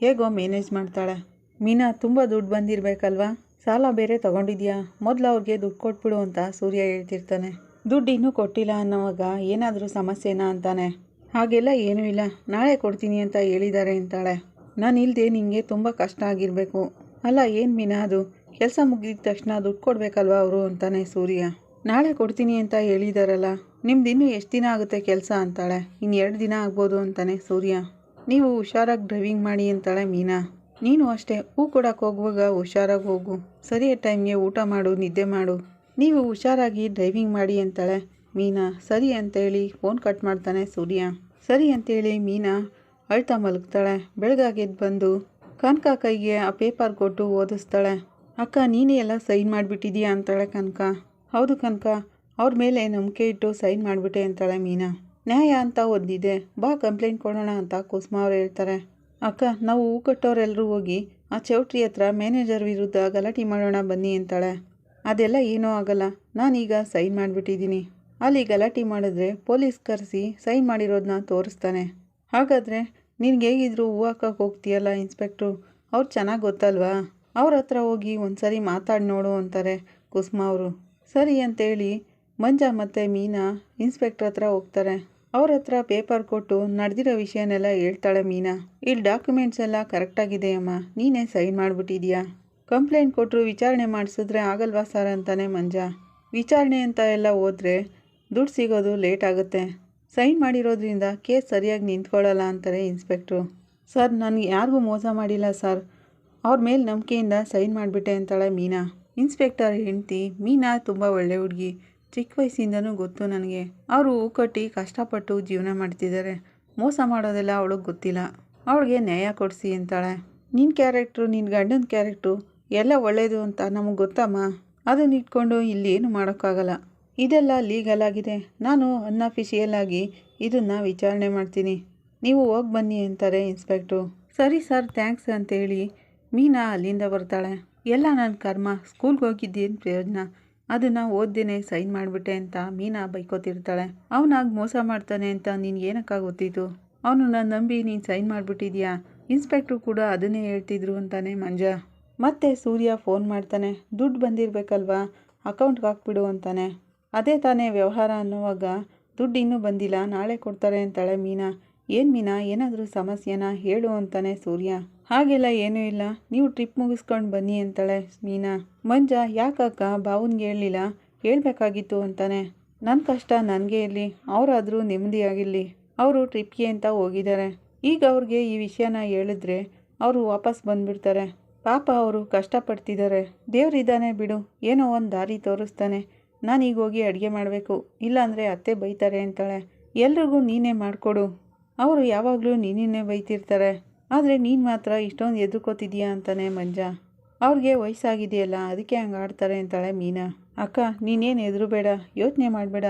ಹೇಗೋ ಮ್ಯಾನೇಜ್ ಮಾಡ್ತಾಳೆ. ಮೀನಾ ತುಂಬ ದುಡ್ಡು ಬಂದಿರಬೇಕಲ್ವಾ? ಸಾಲ ಬೇರೆ ತಗೊಂಡಿದ್ಯಾ? ಮೊದಲು ಅವ್ರಿಗೆ ದುಡ್ಡು ಕೊಟ್ಬಿಡು ಅಂತ ಸೂರ್ಯ ಹೇಳ್ತಿರ್ತಾನೆ. ದುಡ್ಡು ಇನ್ನೂ ಕೊಟ್ಟಿಲ್ಲ ಅನ್ನೋವಾಗ ಏನಾದರೂ ಸಮಸ್ಯೆನಾ ಅಂತಾನೆ. ಹಾಗೆಲ್ಲ ಏನೂ ಇಲ್ಲ. ನಾಳೆ ಕೊಡ್ತೀನಿ ಅಂತ ಹೇಳಿದ್ದಾರೆ ಅಂತಾಳೆ. ನಾನು ಇಲ್ಲದೆ ನಿನಗೆ ತುಂಬ ಕಷ್ಟ ಆಗಿರಬೇಕು. ಅಲ್ಲ, ಏನು ಮೀನಾ ಅದು? ಕೆಲಸ ಮುಗಿದ ತಕ್ಷಣ ದುಡ್ಡು ಕೊಡಬೇಕಲ್ವಾ ಅವರು ಅಂತಾನೆ ಸೂರ್ಯ. ನಾಳೆ ಕೊಡ್ತೀನಿ ಅಂತ ಹೇಳಿದಾರಲ್ಲ, ನಿಮ್ದು ಇನ್ನೂ ಎಷ್ಟು ದಿನ ಆಗುತ್ತೆ ಕೆಲಸ ಅಂತಾಳೆ? ಇನ್ನು ಎರಡು ದಿನ ಆಗ್ಬೋದು ಅಂತಾನೆ ಸೂರ್ಯ. ನೀವು ಹುಷಾರಾಗಿ ಡ್ರೈವಿಂಗ್ ಮಾಡಿ ಅಂತಾಳೆ ಮೀನಾ. ನೀನು ಅಷ್ಟೇ, ಹೂ ಕೊಡೋಕೆ ಹೋಗುವಾಗ ಹುಷಾರಾಗಿ ಹೋಗು. ಸರಿಯಾದ ಟೈಮ್ಗೆ ಊಟ ಮಾಡು, ನಿದ್ದೆ ಮಾಡು. ನೀವು ಹುಷಾರಾಗಿ ಡ್ರೈವಿಂಗ್ ಮಾಡಿ ಅಂತಾಳೆ ಮೀನಾ. ಸರಿ ಅಂತೇಳಿ ಫೋನ್ ಕಟ್ ಮಾಡ್ತಾನೆ ಸೂರ್ಯ. ಸರಿ ಅಂತೇಳಿ ಮೀನಾ ಅಳ್ತಾ ಮಲಗ್ತಾಳೆ. ಬೆಳಗಾಗಿದ್ದು ಬಂದು, ಕನಕ ಕೈಗೆ ಆ ಪೇಪರ್ ಕೊಟ್ಟು ಓದಿಸ್ತಾಳೆ. ಅಕ್ಕ, ನೀನೇ ಎಲ್ಲ ಸೈನ್ ಮಾಡಿಬಿಟ್ಟಿದೀಯಾ ಅಂತಾಳೆ ಕನಕ. ಹೌದು ಕನಕ, ಅವ್ರ ಮೇಲೆ ನಂಬಿಕೆ ಇಟ್ಟು ಸೈನ್ ಮಾಡಿಬಿಟ್ಟೆ, ಅಂತಾಳೆ ಮೀನಾ. ನ್ಯಾಯ ಅಂತ ಒಂದಿದೆ ಬಾ, ಕಂಪ್ಲೇಂಟ್ ಕೊಡೋಣ ಅಂತ ಕುಸುಮ ಅವ್ರು ಹೇಳ್ತಾರೆ. ಅಕ್ಕ, ನಾವು ಹೂ ಕಟ್ಟೋರೆಲ್ಲರೂ ಹೋಗಿ ಆ ಚೌಟ್ರಿ ಹತ್ರ ಮ್ಯಾನೇಜರ್ ವಿರುದ್ಧ ಗಲಾಟೆ ಮಾಡೋಣ ಬನ್ನಿ, ಅಂತಾಳೆ. ಅದೆಲ್ಲ ಏನೂ ಆಗಲ್ಲ. ನಾನೀಗ ಸೈನ್ ಮಾಡಿಬಿಟ್ಟಿದ್ದೀನಿ. ಅಲ್ಲಿ ಗಲಾಟೆ ಮಾಡಿದ್ರೆ ಪೊಲೀಸ್ ಕರೆಸಿ ಸೈನ್ ಮಾಡಿರೋದನ್ನ ತೋರಿಸ್ತಾನೆ. ಹಾಗಾದರೆ ನಿನ್ಗೆ ಹೇಗಿದ್ರು ಹೂ ಹಾಕೋಕೆ ಹೋಗ್ತೀಯಲ್ಲ ಇನ್ಸ್ಪೆಕ್ಟ್ರು ಅವ್ರು ಚೆನ್ನಾಗಿ ಗೊತ್ತಲ್ವಾ? ಅವ್ರ ಹತ್ರ ಹೋಗಿ ಒಂದ್ಸರಿ ಮಾತಾಡಿ ನೋಡು ಅಂತಾರೆ ಕುಸುಮ ಅವರು. ಸರಿ ಅಂತೇಳಿ ಮಂಜ ಮತ್ತು ಮೀನಾ ಇನ್ಸ್ಪೆಕ್ಟ್ರ್ ಹತ್ರ ಹೋಗ್ತಾರೆ. ಅವ್ರ ಹತ್ರ ಪೇಪರ್ ಕೊಟ್ಟು ನಡೆದಿರೋ ವಿಷಯನೆಲ್ಲ ಹೇಳ್ತಾಳೆ ಮೀನಾ. ಇಲ್ಲಿ ಡಾಕ್ಯುಮೆಂಟ್ಸ್ ಎಲ್ಲ ಕರೆಕ್ಟಾಗಿದೆ ಅಮ್ಮ. ನೀನೇ ಸೈನ್ ಮಾಡಿಬಿಟ್ಟಿದ್ಯಾ? ಕಂಪ್ಲೇಂಟ್ ಕೊಟ್ಟರು ವಿಚಾರಣೆ ಮಾಡಿಸಿದ್ರೆ ಆಗಲ್ವಾ ಸರ್ ಅಂತಾನೆ ಮಂಜ. ವಿಚಾರಣೆ ಅಂತ ಎಲ್ಲ ಹೋದರೆ ದುಡ್ಡು ಸಿಗೋದು ಲೇಟ್ ಆಗುತ್ತೆ. ಸೈನ್ ಮಾಡಿರೋದ್ರಿಂದ ಕೇಸ್ ಸರಿಯಾಗಿ ನಿಂತ್ಕೊಳ್ಳಲ್ಲ ಅಂತಾರೆ ಇನ್ಸ್ಪೆಕ್ಟ್ರು. ಸರ್, ನನಗೆ ಯಾರಿಗೂ ಮೋಸ ಮಾಡಿಲ್ಲ ಸರ್. ಅವ್ರ ಮೇಲೆ ನಂಬಿಕೆಯಿಂದ ಸೈನ್ ಮಾಡಿಬಿಟ್ಟೆ ಅಂತಾಳೆ ಮೀನಾ. ಇನ್ಸ್ಪೆಕ್ಟರ್ ಹೆಂಡ್ತಿ, ಮೀನಾ ತುಂಬ ಒಳ್ಳೆ ಹುಡುಗಿ. ಚಿಕ್ಕ ವಯಸ್ಸಿಂದನೂ ಗೊತ್ತು ನನಗೆ. ಅವರು ಹೂ ಕಟ್ಟಿ ಕಷ್ಟಪಟ್ಟು ಜೀವನ ಮಾಡ್ತಿದ್ದಾರೆ. ಮೋಸ ಮಾಡೋದೆಲ್ಲ ಅವಳಿಗೆ ಗೊತ್ತಿಲ್ಲ. ಅವಳಿಗೆ ನ್ಯಾಯ ಕೊಡಿಸಿ ಅಂತಾಳೆ. ನಿನ್ನ ಕ್ಯಾರೆಕ್ಟ್ರು ನಿನ್ನ ಗಂಡನ ಕ್ಯಾರೆಕ್ಟ್ರು ಎಲ್ಲ ಒಳ್ಳೆಯದು ಅಂತ ನಮಗೆ ಗೊತ್ತಮ್ಮ. ಅದನ್ನ ಇಟ್ಕೊಂಡು ಇಲ್ಲಿ ಏನು ಮಾಡೋಕ್ಕಾಗಲ್ಲ. ಇದೆಲ್ಲ ಲೀಗಲ್ ಆಗಿದೆ. ನಾನು ಅನ್ಅಫಿಷಿಯಲ್ ಆಗಿ ಇದನ್ನು ವಿಚಾರಣೆ ಮಾಡ್ತೀನಿ. ನೀವು ಹೋಗಿ ಬನ್ನಿ ಅಂತಾರೆ ಇನ್ಸ್ಪೆಕ್ಟ್ರು ಸರಿ ಸರ್ ಥ್ಯಾಂಕ್ಸ್ ಅಂತೇಳಿ ಮೀನಾ ಅಲ್ಲಿಂದ ಬರ್ತಾಳೆ. ಎಲ್ಲ ನನ್ನ ಕರ್ಮ ಸ್ಕೂಲ್ಗೆ ಹೋಗಿದ್ದೇನು ಪ್ರಯೋಜನ ಅದನ್ನು ಓದ್ದೇನೆ ಸೈನ್ ಮಾಡಿಬಿಟ್ಟೆ ಅಂತ ಮೀನಾ ಬೈಕೋತಿರ್ತಾಳೆ. ಅವನಾಗಿ ಮೋಸ ಮಾಡ್ತಾನೆ ಅಂತ ನೀನು ಏನಕ್ಕ ಗೊತ್ತಿತ್ತು ಅವನು ನಾನು ನಂಬಿ ನೀನು ಸೈನ್ ಮಾಡಿಬಿಟ್ಟಿದ್ಯಾ? ಇನ್ಸ್ಪೆಕ್ಟ್ರು ಕೂಡ ಅದನ್ನೇ ಹೇಳ್ತಿದ್ರು ಅಂತಾನೆ ಮಂಜ. ಮತ್ತೆ ಸೂರ್ಯ ಫೋನ್ ಮಾಡ್ತಾನೆ. ದುಡ್ಡು ಬಂದಿರಬೇಕಲ್ವಾ? ಅಕೌಂಟ್ಗೆ ಹಾಕ್ಬಿಡು ಅಂತಾನೆ. ಅದೇ ತಾನೇ ವ್ಯವಹಾರ ಅನ್ನುವಾಗ ದುಡ್ಡು ಇನ್ನೂ ಬಂದಿಲ್ಲ, ನಾಳೆ ಕೊಡ್ತಾರೆ ಅಂತಾಳೆ ಮೀನಾ. ಏನು ಮೀನಾ, ಏನಾದರೂ ಸಮಸ್ಯೆನಾ? ಹೇಳು ಅಂತಾನೆ ಸೂರ್ಯ. ಹಾಗೆಲ್ಲ ಏನೂ ಇಲ್ಲ. ನೀವು ಟ್ರಿಪ್ ಮುಗಿಸ್ಕೊಂಡು ಬನ್ನಿ ಅಂತಾಳೆ ಮೀನಾ. ಮಂಜ, ಯಾಕಕ್ಕ ಬಾವನ್ಗೆ ಹೇಳಲಿಲ್ಲ ಹೇಳಬೇಕಾಗಿತ್ತು ಅಂತಾನೆ. ನನ್ನ ಕಷ್ಟ ನನಗೆ ಇರಲಿ, ಅವರಾದರೂ ನೆಮ್ಮದಿಯಾಗಿರಲಿ ಅವರು ಟ್ರಿಪ್ಗೆ ಅಂತ ಹೋಗಿದ್ದಾರೆ. ಈಗ ಅವ್ರಿಗೆ ಈ ವಿಷಯನ ಹೇಳಿದ್ರೆ ಅವರು ವಾಪಸ್ ಬಂದುಬಿಡ್ತಾರೆ. ಪಾಪ ಅವರು ಕಷ್ಟಪಡ್ತಿದ್ದಾರೆ. ದೇವರಿದ್ದಾನೆ ಬಿಡು. ಏನೋ ಒಂದು ದಾರಿ ತೋರಿಸ್ತಾನೆ. ನಾನು ಈಗ ಹೋಗಿ ಅಡುಗೆ ಮಾಡಬೇಕು. ಇಲ್ಲಾಂದರೆ ಅತ್ತೆ ಬೈತಾರೆ ಅಂತಾಳೆ. ಎಲ್ರಿಗೂ ನೀನೇ ಮಾಡಿಕೊಡು. ಅವರು ಯಾವಾಗಲೂ ನೀನೇ ಬೈತಿರ್ತಾರೆ. ಆದರೆ ನೀನು ಮಾತ್ರ ಇಷ್ಟೊಂದು ಎದುರ್ಕೋತಿದ್ಯಾ ಅಂತಾನೆ ಮಂಜ. ಅವ್ರಿಗೆ ವಯಸ್ಸಾಗಿದೆಯಲ್ಲ ಅದಕ್ಕೆ ಹಂಗೆ ಆಡ್ತಾರೆ ಅಂತಾಳೆ ಮೀನಾ. ಅಕ್ಕ, ನೀನೇನು ಎದುರು ಬೇಡ ಯೋಚನೆ ಮಾಡಬೇಡ.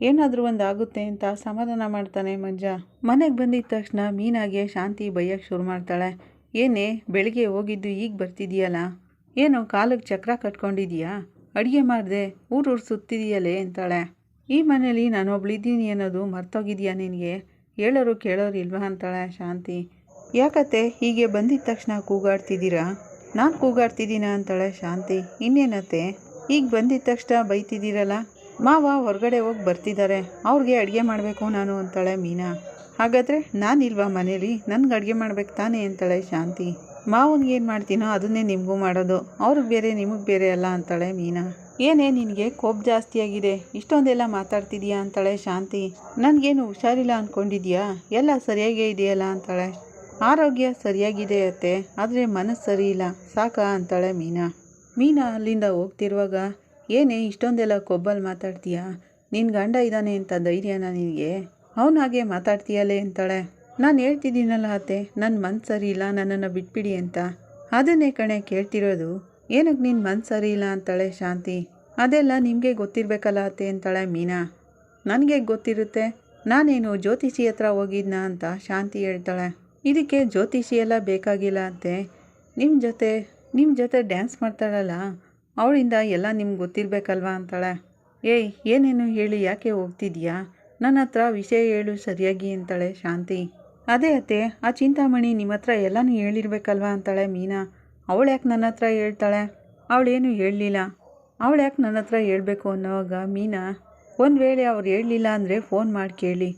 ಏನಾದರೂ ಒಂದು ಆಗುತ್ತೆ ಅಂತ ಸಮಾಧಾನ ಮಾಡ್ತಾನೆ ಮಂಜ. ಮನೆಗೆ ಬಂದಿದ್ದ ತಕ್ಷಣ ಮೀನಾಗೆ ಶಾಂತಿ ಬೈಯಕ್ಕೆ ಶುರು ಮಾಡ್ತಾಳೆ. ಏನೇ, ಬೆಳಿಗ್ಗೆ ಹೋಗಿದ್ದು ಈಗ ಬರ್ತಿದೀಯಲ್ಲ? ಏನು ಕಾಲಿಗೆ ಚಕ್ರ ಕಟ್ಕೊಂಡಿದೀಯಾ? ಅಡುಗೆ ಮಾಡಿದೆ ಊರೂರು ಸುತ್ತಿದೆಯಲ್ಲೇ ಅಂತಾಳೆ. ಈ ಮನೇಲಿ ನಾನೊಬ್ಳಿದ್ದೀನಿ ಅನ್ನೋದು ಮರ್ತೋಗಿದೆಯಾ ನಿನಗೆ? ಹೇಳೋರು ಕೇಳೋರು ಇಲ್ವಾ ಅಂತಾಳೆ ಶಾಂತಿ. ಯಾಕತ್ತೆ, ಹೀಗೆ ಬಂದಿದ್ದ ತಕ್ಷಣ ಕೂಗಾಡ್ತಿದ್ದೀರಾ? ನಾನು ಕೂಗಾಡ್ತಿದ್ದೀನ ಅಂತಾಳೆ ಶಾಂತಿ. ಇನ್ನೇನತ್ತೆ? ಈಗ ಬಂದಿದ್ದ ತಕ್ಷಣ ಬೈತಿದ್ದೀರಲ್ಲ? ಮಾವ ಹೊರಗಡೆ ಹೋಗಿ ಬರ್ತಿದ್ದಾರೆ ಅವ್ರಿಗೆ ಅಡುಗೆ ಮಾಡಬೇಕು ನಾನು ಅಂತಾಳೆ ಮೀನಾ. ಹಾಗಾದರೆ ನಾನಿಲ್ವಾ ಮನೇಲಿ? ನನಗೆ ಅಡುಗೆ ಮಾಡ್ಬೇಕು ತಾನೇ ಅಂತಾಳೆ ಶಾಂತಿ. ಮಾವನಿಗೆ ಏನು ಮಾಡ್ತೀನೋ ಅದನ್ನೇ ನಿಮಗೂ ಮಾಡೋದು. ಅವ್ರಿಗೆ ಬೇರೆ, ನಿಮಗೆ ಬೇರೆ ಅಲ್ಲ ಅಂತಾಳೆ ಮೀನಾ. ಏನೇ ನಿನಗೆ ಕೋಪ ಜಾಸ್ತಿಯಾಗಿದೆ ಇಷ್ಟೊಂದೆಲ್ಲ ಮಾತಾಡ್ತಿದ್ಯಾ ಅಂತಾಳೆ ಶಾಂತಿ. ನನಗೇನು ಹುಷಾರಿಲ್ಲ ಅಂದ್ಕೊಂಡಿದ್ಯಾ ಎಲ್ಲ ಸರಿಯಾಗೇ ಇದೆಯಲ್ಲ ಅಂತಾಳೆ. ಆರೋಗ್ಯ ಸರಿಯಾಗಿದೆ ಅತ್ತೆ, ಆದರೆ ಮನಸ್ಸು ಸರಿ ಇಲ್ಲ. ಸಾಕಾ ಅಂತಾಳೆ ಮೀನಾ. ಮೀನಾ ಅಲ್ಲಿಂದ ಹೋಗ್ತಿರುವಾಗ, ಏನೇ ಇಷ್ಟೊಂದೆಲ್ಲ ಕೊಬ್ಬಲ್ಲಿ ಮಾತಾಡ್ತೀಯಾ? ನಿನ್ನ ಗಂಡ ಇದ್ದಾನೆ ಅಂತ ಧೈರ್ಯನ ನಿನಗೆ? ಅವನಾಗೆ ಮಾತಾಡ್ತೀಯಲ್ಲೇ ಅಂತಾಳೆ. ನಾನು ಹೇಳ್ತಿದ್ದೀನಲ್ಲ ಅತ್ತೆ ನನ್ನ ಮನ್ಸು ಸರಿ ಇಲ್ಲ, ನನ್ನನ್ನು ಬಿಟ್ಬಿಡಿ ಅಂತ. ಅದನ್ನೇ ಕಣೆ ಕೇಳ್ತಿರೋದು. ಏನಕ್ಕೆ ನಿನ್ನ ಮನ್ಸು ಸರಿ ಇಲ್ಲ ಅಂತಾಳೆ ಶಾಂತಿ? ಅದೆಲ್ಲ ನಿಮಗೆ ಗೊತ್ತಿರಬೇಕಲ್ಲ ಅತ್ತೆ ಅಂತಾಳೆ ಮೀನಾ. ನನಗೆ ಗೊತ್ತಿರುತ್ತೆ. ನಾನೇನು ಜ್ಯೋತಿಷಿ ಹತ್ರ ಹೋಗಿದ್ನಾ ಅಂತ ಶಾಂತಿ ಹೇಳ್ತಾಳೆ. ಇದಕ್ಕೆ ಜ್ಯೋತಿಷಿ ಎಲ್ಲ ಬೇಕಾಗಿಲ್ಲ ಅಂತೆ ನಿಮ್ಮ ಜೊತೆ ನಿಮ್ಮ ಜೊತೆ ಡ್ಯಾನ್ಸ್ ಮಾಡ್ತಾಳಲ್ಲ, ಅವಳಿಂದ ಎಲ್ಲ ನಿಮ್ಗೆ ಗೊತ್ತಿರಬೇಕಲ್ವಾ ಅಂತಾಳೆ. ಏಯ್, ಏನೇನು ಹೇಳಿ ಯಾಕೆ ಹೋಗ್ತಿದ್ಯಾ? ನನ್ನ ಹತ್ರ ವಿಷಯ ಹೇಳು ಸರಿಯಾಗಿ ಅಂತಾಳೆ ಶಾಂತಿ. ಅದೇ ಅತ್ತೆ, ಆ ಚಿಂತಾಮಣಿ ನಿಮ್ಮ ಹತ್ರ ಎಲ್ಲನೂ ಹೇಳಿರ್ಬೇಕಲ್ವಾ ಅಂತಾಳೆ ಮೀನಾ. ಅವಳು ಯಾಕೆ ನನ್ನ ಹತ್ರ ಹೇಳ್ತಾಳೆ ಅವಳೇನು ಹೇಳಲಿಲ್ಲ. ಅವಳು ಯಾಕೆ ನನ್ನ ಹತ್ರ ಹೇಳಬೇಕು ಅನ್ನೋವಾಗ ಮೀನಾ, ಒಂದು ವೇಳೆ ಅವ್ರು ಹೇಳಲಿಲ್ಲ ಅಂದರೆ ಫೋನ್ ಮಾಡಿ ಕೇಳಿ.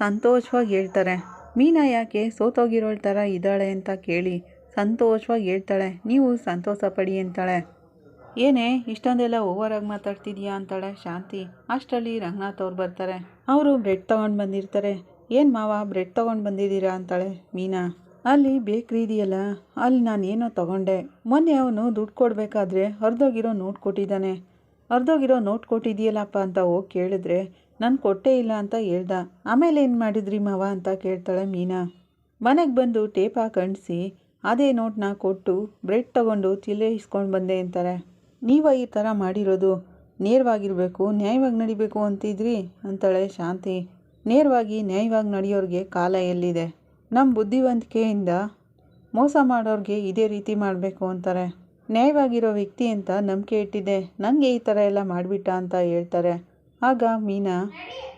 ಸಂತೋಷವಾಗಿ ಹೇಳ್ತಾರೆ. ಮೀನಾ ಯಾಕೆ ಸೋತೋಗಿರೋಳ ಥರ ಇದ್ದಾಳೆ ಅಂತ ಕೇಳಿ. ಸಂತೋಷವಾಗಿ ಹೇಳ್ತಾಳೆ. ನೀವು ಸಂತೋಷ ಪಡಿ ಅಂತಾಳೆ. ಏನೇ, ಇಷ್ಟೊಂದೆಲ್ಲ ಓವರಾಗಿ ಮಾತಾಡ್ತಿದ್ಯಾ ಅಂತಾಳೆ ಶಾಂತಿ. ಅಷ್ಟರಲ್ಲಿ ರಂಗನಾಥ್ ಅವ್ರು ಬರ್ತಾರೆ. ಅವರು ಬ್ರೆಡ್ ತೊಗೊಂಡು ಬಂದಿರ್ತಾರೆ. ಏನು ಮಾವ ಬ್ರೆಡ್ ತೊಗೊಂಡು ಬಂದಿದ್ದೀರಾ ಅಂತಾಳೆ ಮೀನಾ. ಅಲ್ಲಿ ಬೇಕ್ರಿ ಇದೆಯಲ್ಲ, ಅಲ್ಲಿ ನಾನು ಏನೋ ತೊಗೊಂಡೆ. ಮೊನ್ನೆ ಅವನು ದುಡ್ಡು ಕೊಡಬೇಕಾದ್ರೆ ಹರಿದೋಗಿರೋ ನೋಟ್ ಕೊಟ್ಟಿದ್ದಾನೆ. ಹರಿದೋಗಿರೋ ನೋಟ್ ಕೊಟ್ಟಿದೆಯಲ್ಲಪ್ಪ ಅಂತ ಹೋಗಿ ಕೇಳಿದ್ರೆ, ನಾನು ಕೊಟ್ಟೇ ಇಲ್ಲ ಅಂತ ಹೇಳ್ದ. ಆಮೇಲೆ ಏನು ಮಾಡಿದ್ರಿ ಮಾವ? ಅಂತ ಕೇಳ್ತಾಳೆ ಮೀನಾ. ಮನೆಗೆ ಬಂದು ಟೇಪ್ ಹಾಕಂಡಿಸಿ, ಅದೇ ನೋಟ್ನ ಕೊಟ್ಟು ಬ್ರೆಡ್ ತಗೊಂಡು ಚಿಲ್ಲೆ ಇಸ್ಕೊಂಡು ಬಂದೆ ಅಂತಾರೆ. ನೀವ ಈ ಥರ ಮಾಡಿರೋದು, ನೇರವಾಗಿರಬೇಕು, ನ್ಯಾಯವಾಗಿ ನಡಿಬೇಕು ಅಂತಿದ್ರಿ? ಅಂತಾಳೆ ಶಾಂತಿ. ನೇರವಾಗಿ ನ್ಯಾಯವಾಗಿ ನಡೆಯೋರಿಗೆ ಕಾಲ ಎಲ್ಲಿದೆ? ನಮ್ಮ ಬುದ್ಧಿವಂತಿಕೆಯಿಂದ ಮೋಸ ಮಾಡೋರಿಗೆ ಇದೇ ರೀತಿ ಮಾಡಬೇಕು ಅಂತಾರೆ. ನ್ಯಾಯವಾಗಿರೋ ವ್ಯಕ್ತಿ ಅಂತ ನಂಬಿಕೆ ಇಟ್ಟಿದ್ದೆ. ನನಗೆ ಈ ಥರ ಎಲ್ಲ ಮಾಡಿಬಿಟ್ಟ ಅಂತ ಹೇಳ್ತಾರೆ. ಆಗ ಮೀನಾ,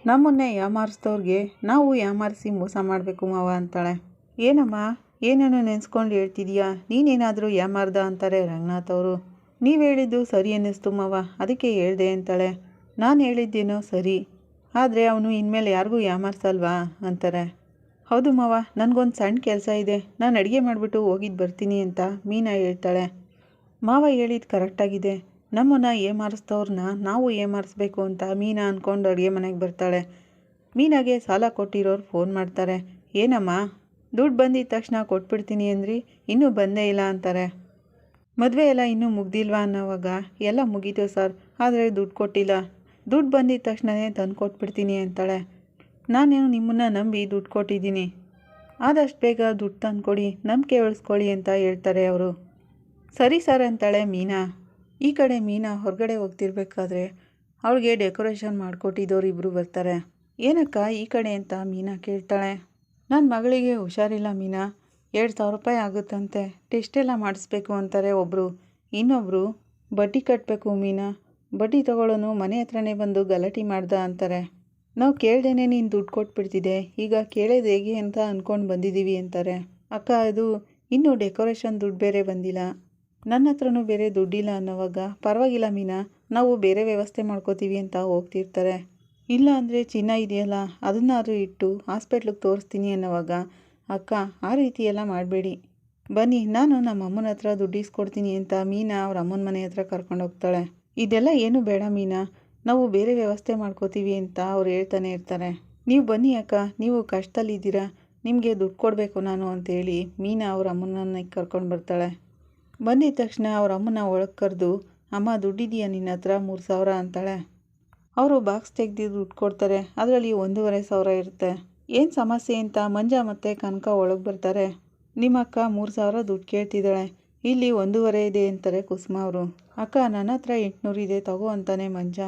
ನಮ್ಮನ್ನೇ ಯಾಮಾರಿಸ್ದವ್ರಿಗೆ ನಾವು ಯಾಮಾರಿಸಿ ಮೋಸ ಮಾಡಬೇಕು ಮಾವ ಅಂತಾಳೆ. ಏನಮ್ಮ ಏನೇನೋ ನೆನೆಸ್ಕೊಂಡು ಹೇಳ್ತಿದೀಯಾ? ನೀನೇನಾದರೂ ಯಾಮಾರ್ದ ಅಂತಾರೆ ರಂಗನಾಥ್ ಅವರು. ನೀವು ಹೇಳಿದ್ದು ಸರಿ ಅನ್ನಿಸ್ತು ಮಾವ. ಅದಕ್ಕೆ ಹೇಳ್ದೆ ಅಂತಾಳೆ. ನಾನು ಹೇಳಿದ್ದೇನೋ ಸರಿ. ಆದರೆ ಅವನು ಇನ್ಮೇಲೆ ಯಾರಿಗೂ ಯಾಮಾರ್ಸಲ್ವಾ ಅಂತಾರೆ. ಹೌದು ಮಾವ, ನನಗೊಂದು ಸಣ್ಣ ಕೆಲಸ ಇದೆ. ನಾನು ಅಡುಗೆ ಮಾಡಿಬಿಟ್ಟು ಹೋಗಿದ್ದು ಬರ್ತೀನಿ ಅಂತ ಮೀನಾ ಹೇಳ್ತಾಳೆ. ಮಾವ ಹೇಳಿದ್ದು ಕರೆಕ್ಟಾಗಿದೆ ನಮ್ಮನ್ನು ಏಮಾರಿಸ್ತವ್ರನ್ನ ನಾವು ಏಮಾರಿಸ್ಬೇಕು ಅಂತ ಮೀನಾ ಅಂದ್ಕೊಂಡು ಅಡುಗೆ ಮನೆಗೆ ಬರ್ತಾಳೆ. ಮೀನಾಗೆ ಸಾಲ ಕೊಟ್ಟಿರೋರು ಫೋನ್ ಮಾಡ್ತಾರೆ. ಏನಮ್ಮ, ದುಡ್ಡು ಬಂದಿದ ತಕ್ಷಣ ಕೊಟ್ಬಿಡ್ತೀನಿ ಅಂದ್ರಿ, ಇನ್ನೂ ಬಂದೇ ಇಲ್ಲ ಅಂತಾರೆ. ಮದುವೆ ಎಲ್ಲ ಇನ್ನೂ ಮುಗ್ದಿಲ್ವಾ ಅನ್ನೋವಾಗ ಎಲ್ಲ ಮುಗೀತು ಸರ್, ಆದರೆ ದುಡ್ಡು ಕೊಟ್ಟಿಲ್ಲ. ದುಡ್ಡು ಬಂದಿದ ತಕ್ಷಣವೇ ತಂದು ಕೊಟ್ಬಿಡ್ತೀನಿ ಅಂತಾಳೆ. ನಾನೇನು ನಿಮ್ಮನ್ನು ನಂಬಿ ದುಡ್ಡು ಕೊಟ್ಟಿದ್ದೀನಿ. ಆದಷ್ಟು ಬೇಗ ದುಡ್ಡು ತಂದುಕೊಡಿ ನಂಬಿಕೆ ಉಳಿಸ್ಕೊಳ್ಳಿ ಅಂತ ಹೇಳ್ತಾರೆ ಅವರು. ಸರಿ ಸರ್ ಅಂತಾಳೆ ಮೀನಾ. ಈ ಕಡೆ ಮೀನಾ ಹೊರಗಡೆ ಹೋಗ್ತಿರ್ಬೇಕಾದ್ರೆ ಅವಳಿಗೆ ಡೆಕೋರೇಷನ್ ಮಾಡಿಕೊಟ್ಟಿದ್ದವ್ರು ಇಬ್ಬರು ಬರ್ತಾರೆ. ಏನಕ್ಕ ಈ ಕಡೆ ಅಂತ ಮೀನಾ ಕೇಳ್ತಾಳೆ. ನನ್ನ ಮಗಳಿಗೆ ಹುಷಾರಿಲ್ಲ ಮೀನಾ. ಎರಡು ಸಾವಿರ ರೂಪಾಯಿ ಆಗುತ್ತಂತೆ. ಟೆಸ್ಟ್ ಎಲ್ಲ ಮಾಡಿಸ್ಬೇಕು ಅಂತಾರೆ ಒಬ್ಬರು ಇನ್ನೊಬ್ಬರು ಬಡ್ಡಿ ಕಟ್ಟಬೇಕು ಮೀನಾ. ಬಡ್ಡಿ ತಗೊಳ್ಳೋನು ಮನೆ ಹತ್ರನೇ ಬಂದು ಗಲಾಟೆ ಮಾಡ್ದ ಅಂತಾರೆ. ನಾವು ಕೇಳ್ದೇನೆ ನೀನು ದುಡ್ಡು ಕೊಟ್ಬಿಡ್ತಿದ್ದೆ, ಈಗ ಕೇಳೋದು ಹೇಗೆ ಅಂತ ಅಂದ್ಕೊಂಡು ಬಂದಿದ್ದೀವಿ ಅಂತಾರೆ. ಅಕ್ಕ, ಅದು ಇನ್ನೂ ಡೆಕೋರೇಷನ್ ದುಡ್ಡು ಬೇರೆ ಬಂದಿಲ್ಲ. ನನ್ನ ಹತ್ರನೂ ಬೇರೆ ದುಡ್ಡಿಲ್ಲ ಅನ್ನೋವಾಗ ಪರವಾಗಿಲ್ಲ ಮೀನಾ, ನಾವು ಬೇರೆ ವ್ಯವಸ್ಥೆ ಮಾಡ್ಕೋತೀವಿ ಅಂತ ಹೋಗ್ತಿರ್ತಾರೆ. ಇಲ್ಲ ಅಂದರೆ ಚಿನ್ನ ಇದೆಯಲ್ಲ, ಅದನ್ನಾದರೂ ಇಟ್ಟು ಹಾಸ್ಪಿಟ್ಲಿಗೆ ತೋರಿಸ್ತೀನಿ ಅನ್ನೋವಾಗ, ಅಕ್ಕ, ಆ ರೀತಿ ಎಲ್ಲ ಮಾಡಬೇಡಿ. ಬನ್ನಿ, ನಾನು ನಮ್ಮ ಅಮ್ಮನ ಹತ್ರ ದುಡ್ಡು ಇಸ್ಕೊಡ್ತೀನಿ ಅಂತ ಮೀನಾ ಅವ್ರ ಅಮ್ಮನ ಮನೆ ಹತ್ರ ಕರ್ಕೊಂಡು ಹೋಗ್ತಾಳೆ. ಇದೆಲ್ಲ ಏನು ಬೇಡ ಮೀನಾ. ನಾವು ಬೇರೆ ವ್ಯವಸ್ಥೆ ಮಾಡ್ಕೋತೀವಿ ಅಂತ ಅವ್ರು ಹೇಳ್ತಾನೆ ಇರ್ತಾರೆ. ನೀವು ಬನ್ನಿ ಅಕ್ಕ, ನೀವು ಕಷ್ಟದಲ್ಲಿದ್ದೀರಾ ನಿಮಗೆ ದುಡ್ಡು ಕೊಡಬೇಕು ನಾನು ಅಂತೇಳಿ ಮೀನಾ ಅವ್ರ ಅಮ್ಮನನ್ನ ಕರ್ಕೊಂಡು ಬರ್ತಾಳೆ. ಬಂದಿದ ತಕ್ಷಣ ಅವ್ರ ಅಮ್ಮನ ಒಳಗೆ ಕರೆದು, ಅಮ್ಮ ದುಡ್ಡಿದೆಯಾ ನಿನ್ನ ಹತ್ರ ಮೂರು ಸಾವಿರ? ಅಂತಾಳೆ. ಅವರು ಬಾಕ್ಸ್ ತೆಗೆದು ದುಡ್ಡು ಕೊಡ್ತಾರೆ. ಅದರಲ್ಲಿ ಒಂದೂವರೆ ಸಾವಿರ ಇರುತ್ತೆ. ಏನು ಸಮಸ್ಯೆ ಅಂತ ಮಂಜ ಮತ್ತು ಕನಕ ಒಳಗೆ ಬರ್ತಾರೆ. ನಿಮ್ಮ ಅಕ್ಕ ಮೂರು ಸಾವಿರ ದುಡ್ಡು ಕೇಳ್ತಿದ್ದಾಳೆ. ಇಲ್ಲಿ ಒಂದೂವರೆ ಇದೆ ಅಂತಾರೆ ಕುಸುಮ ಅವರು. ಅಕ್ಕ, ನನ್ನ ಹತ್ರ ಎಂಟುನೂರು ಇದೆ, ತಗೋ ಅಂತಾನೆ ಮಂಜ.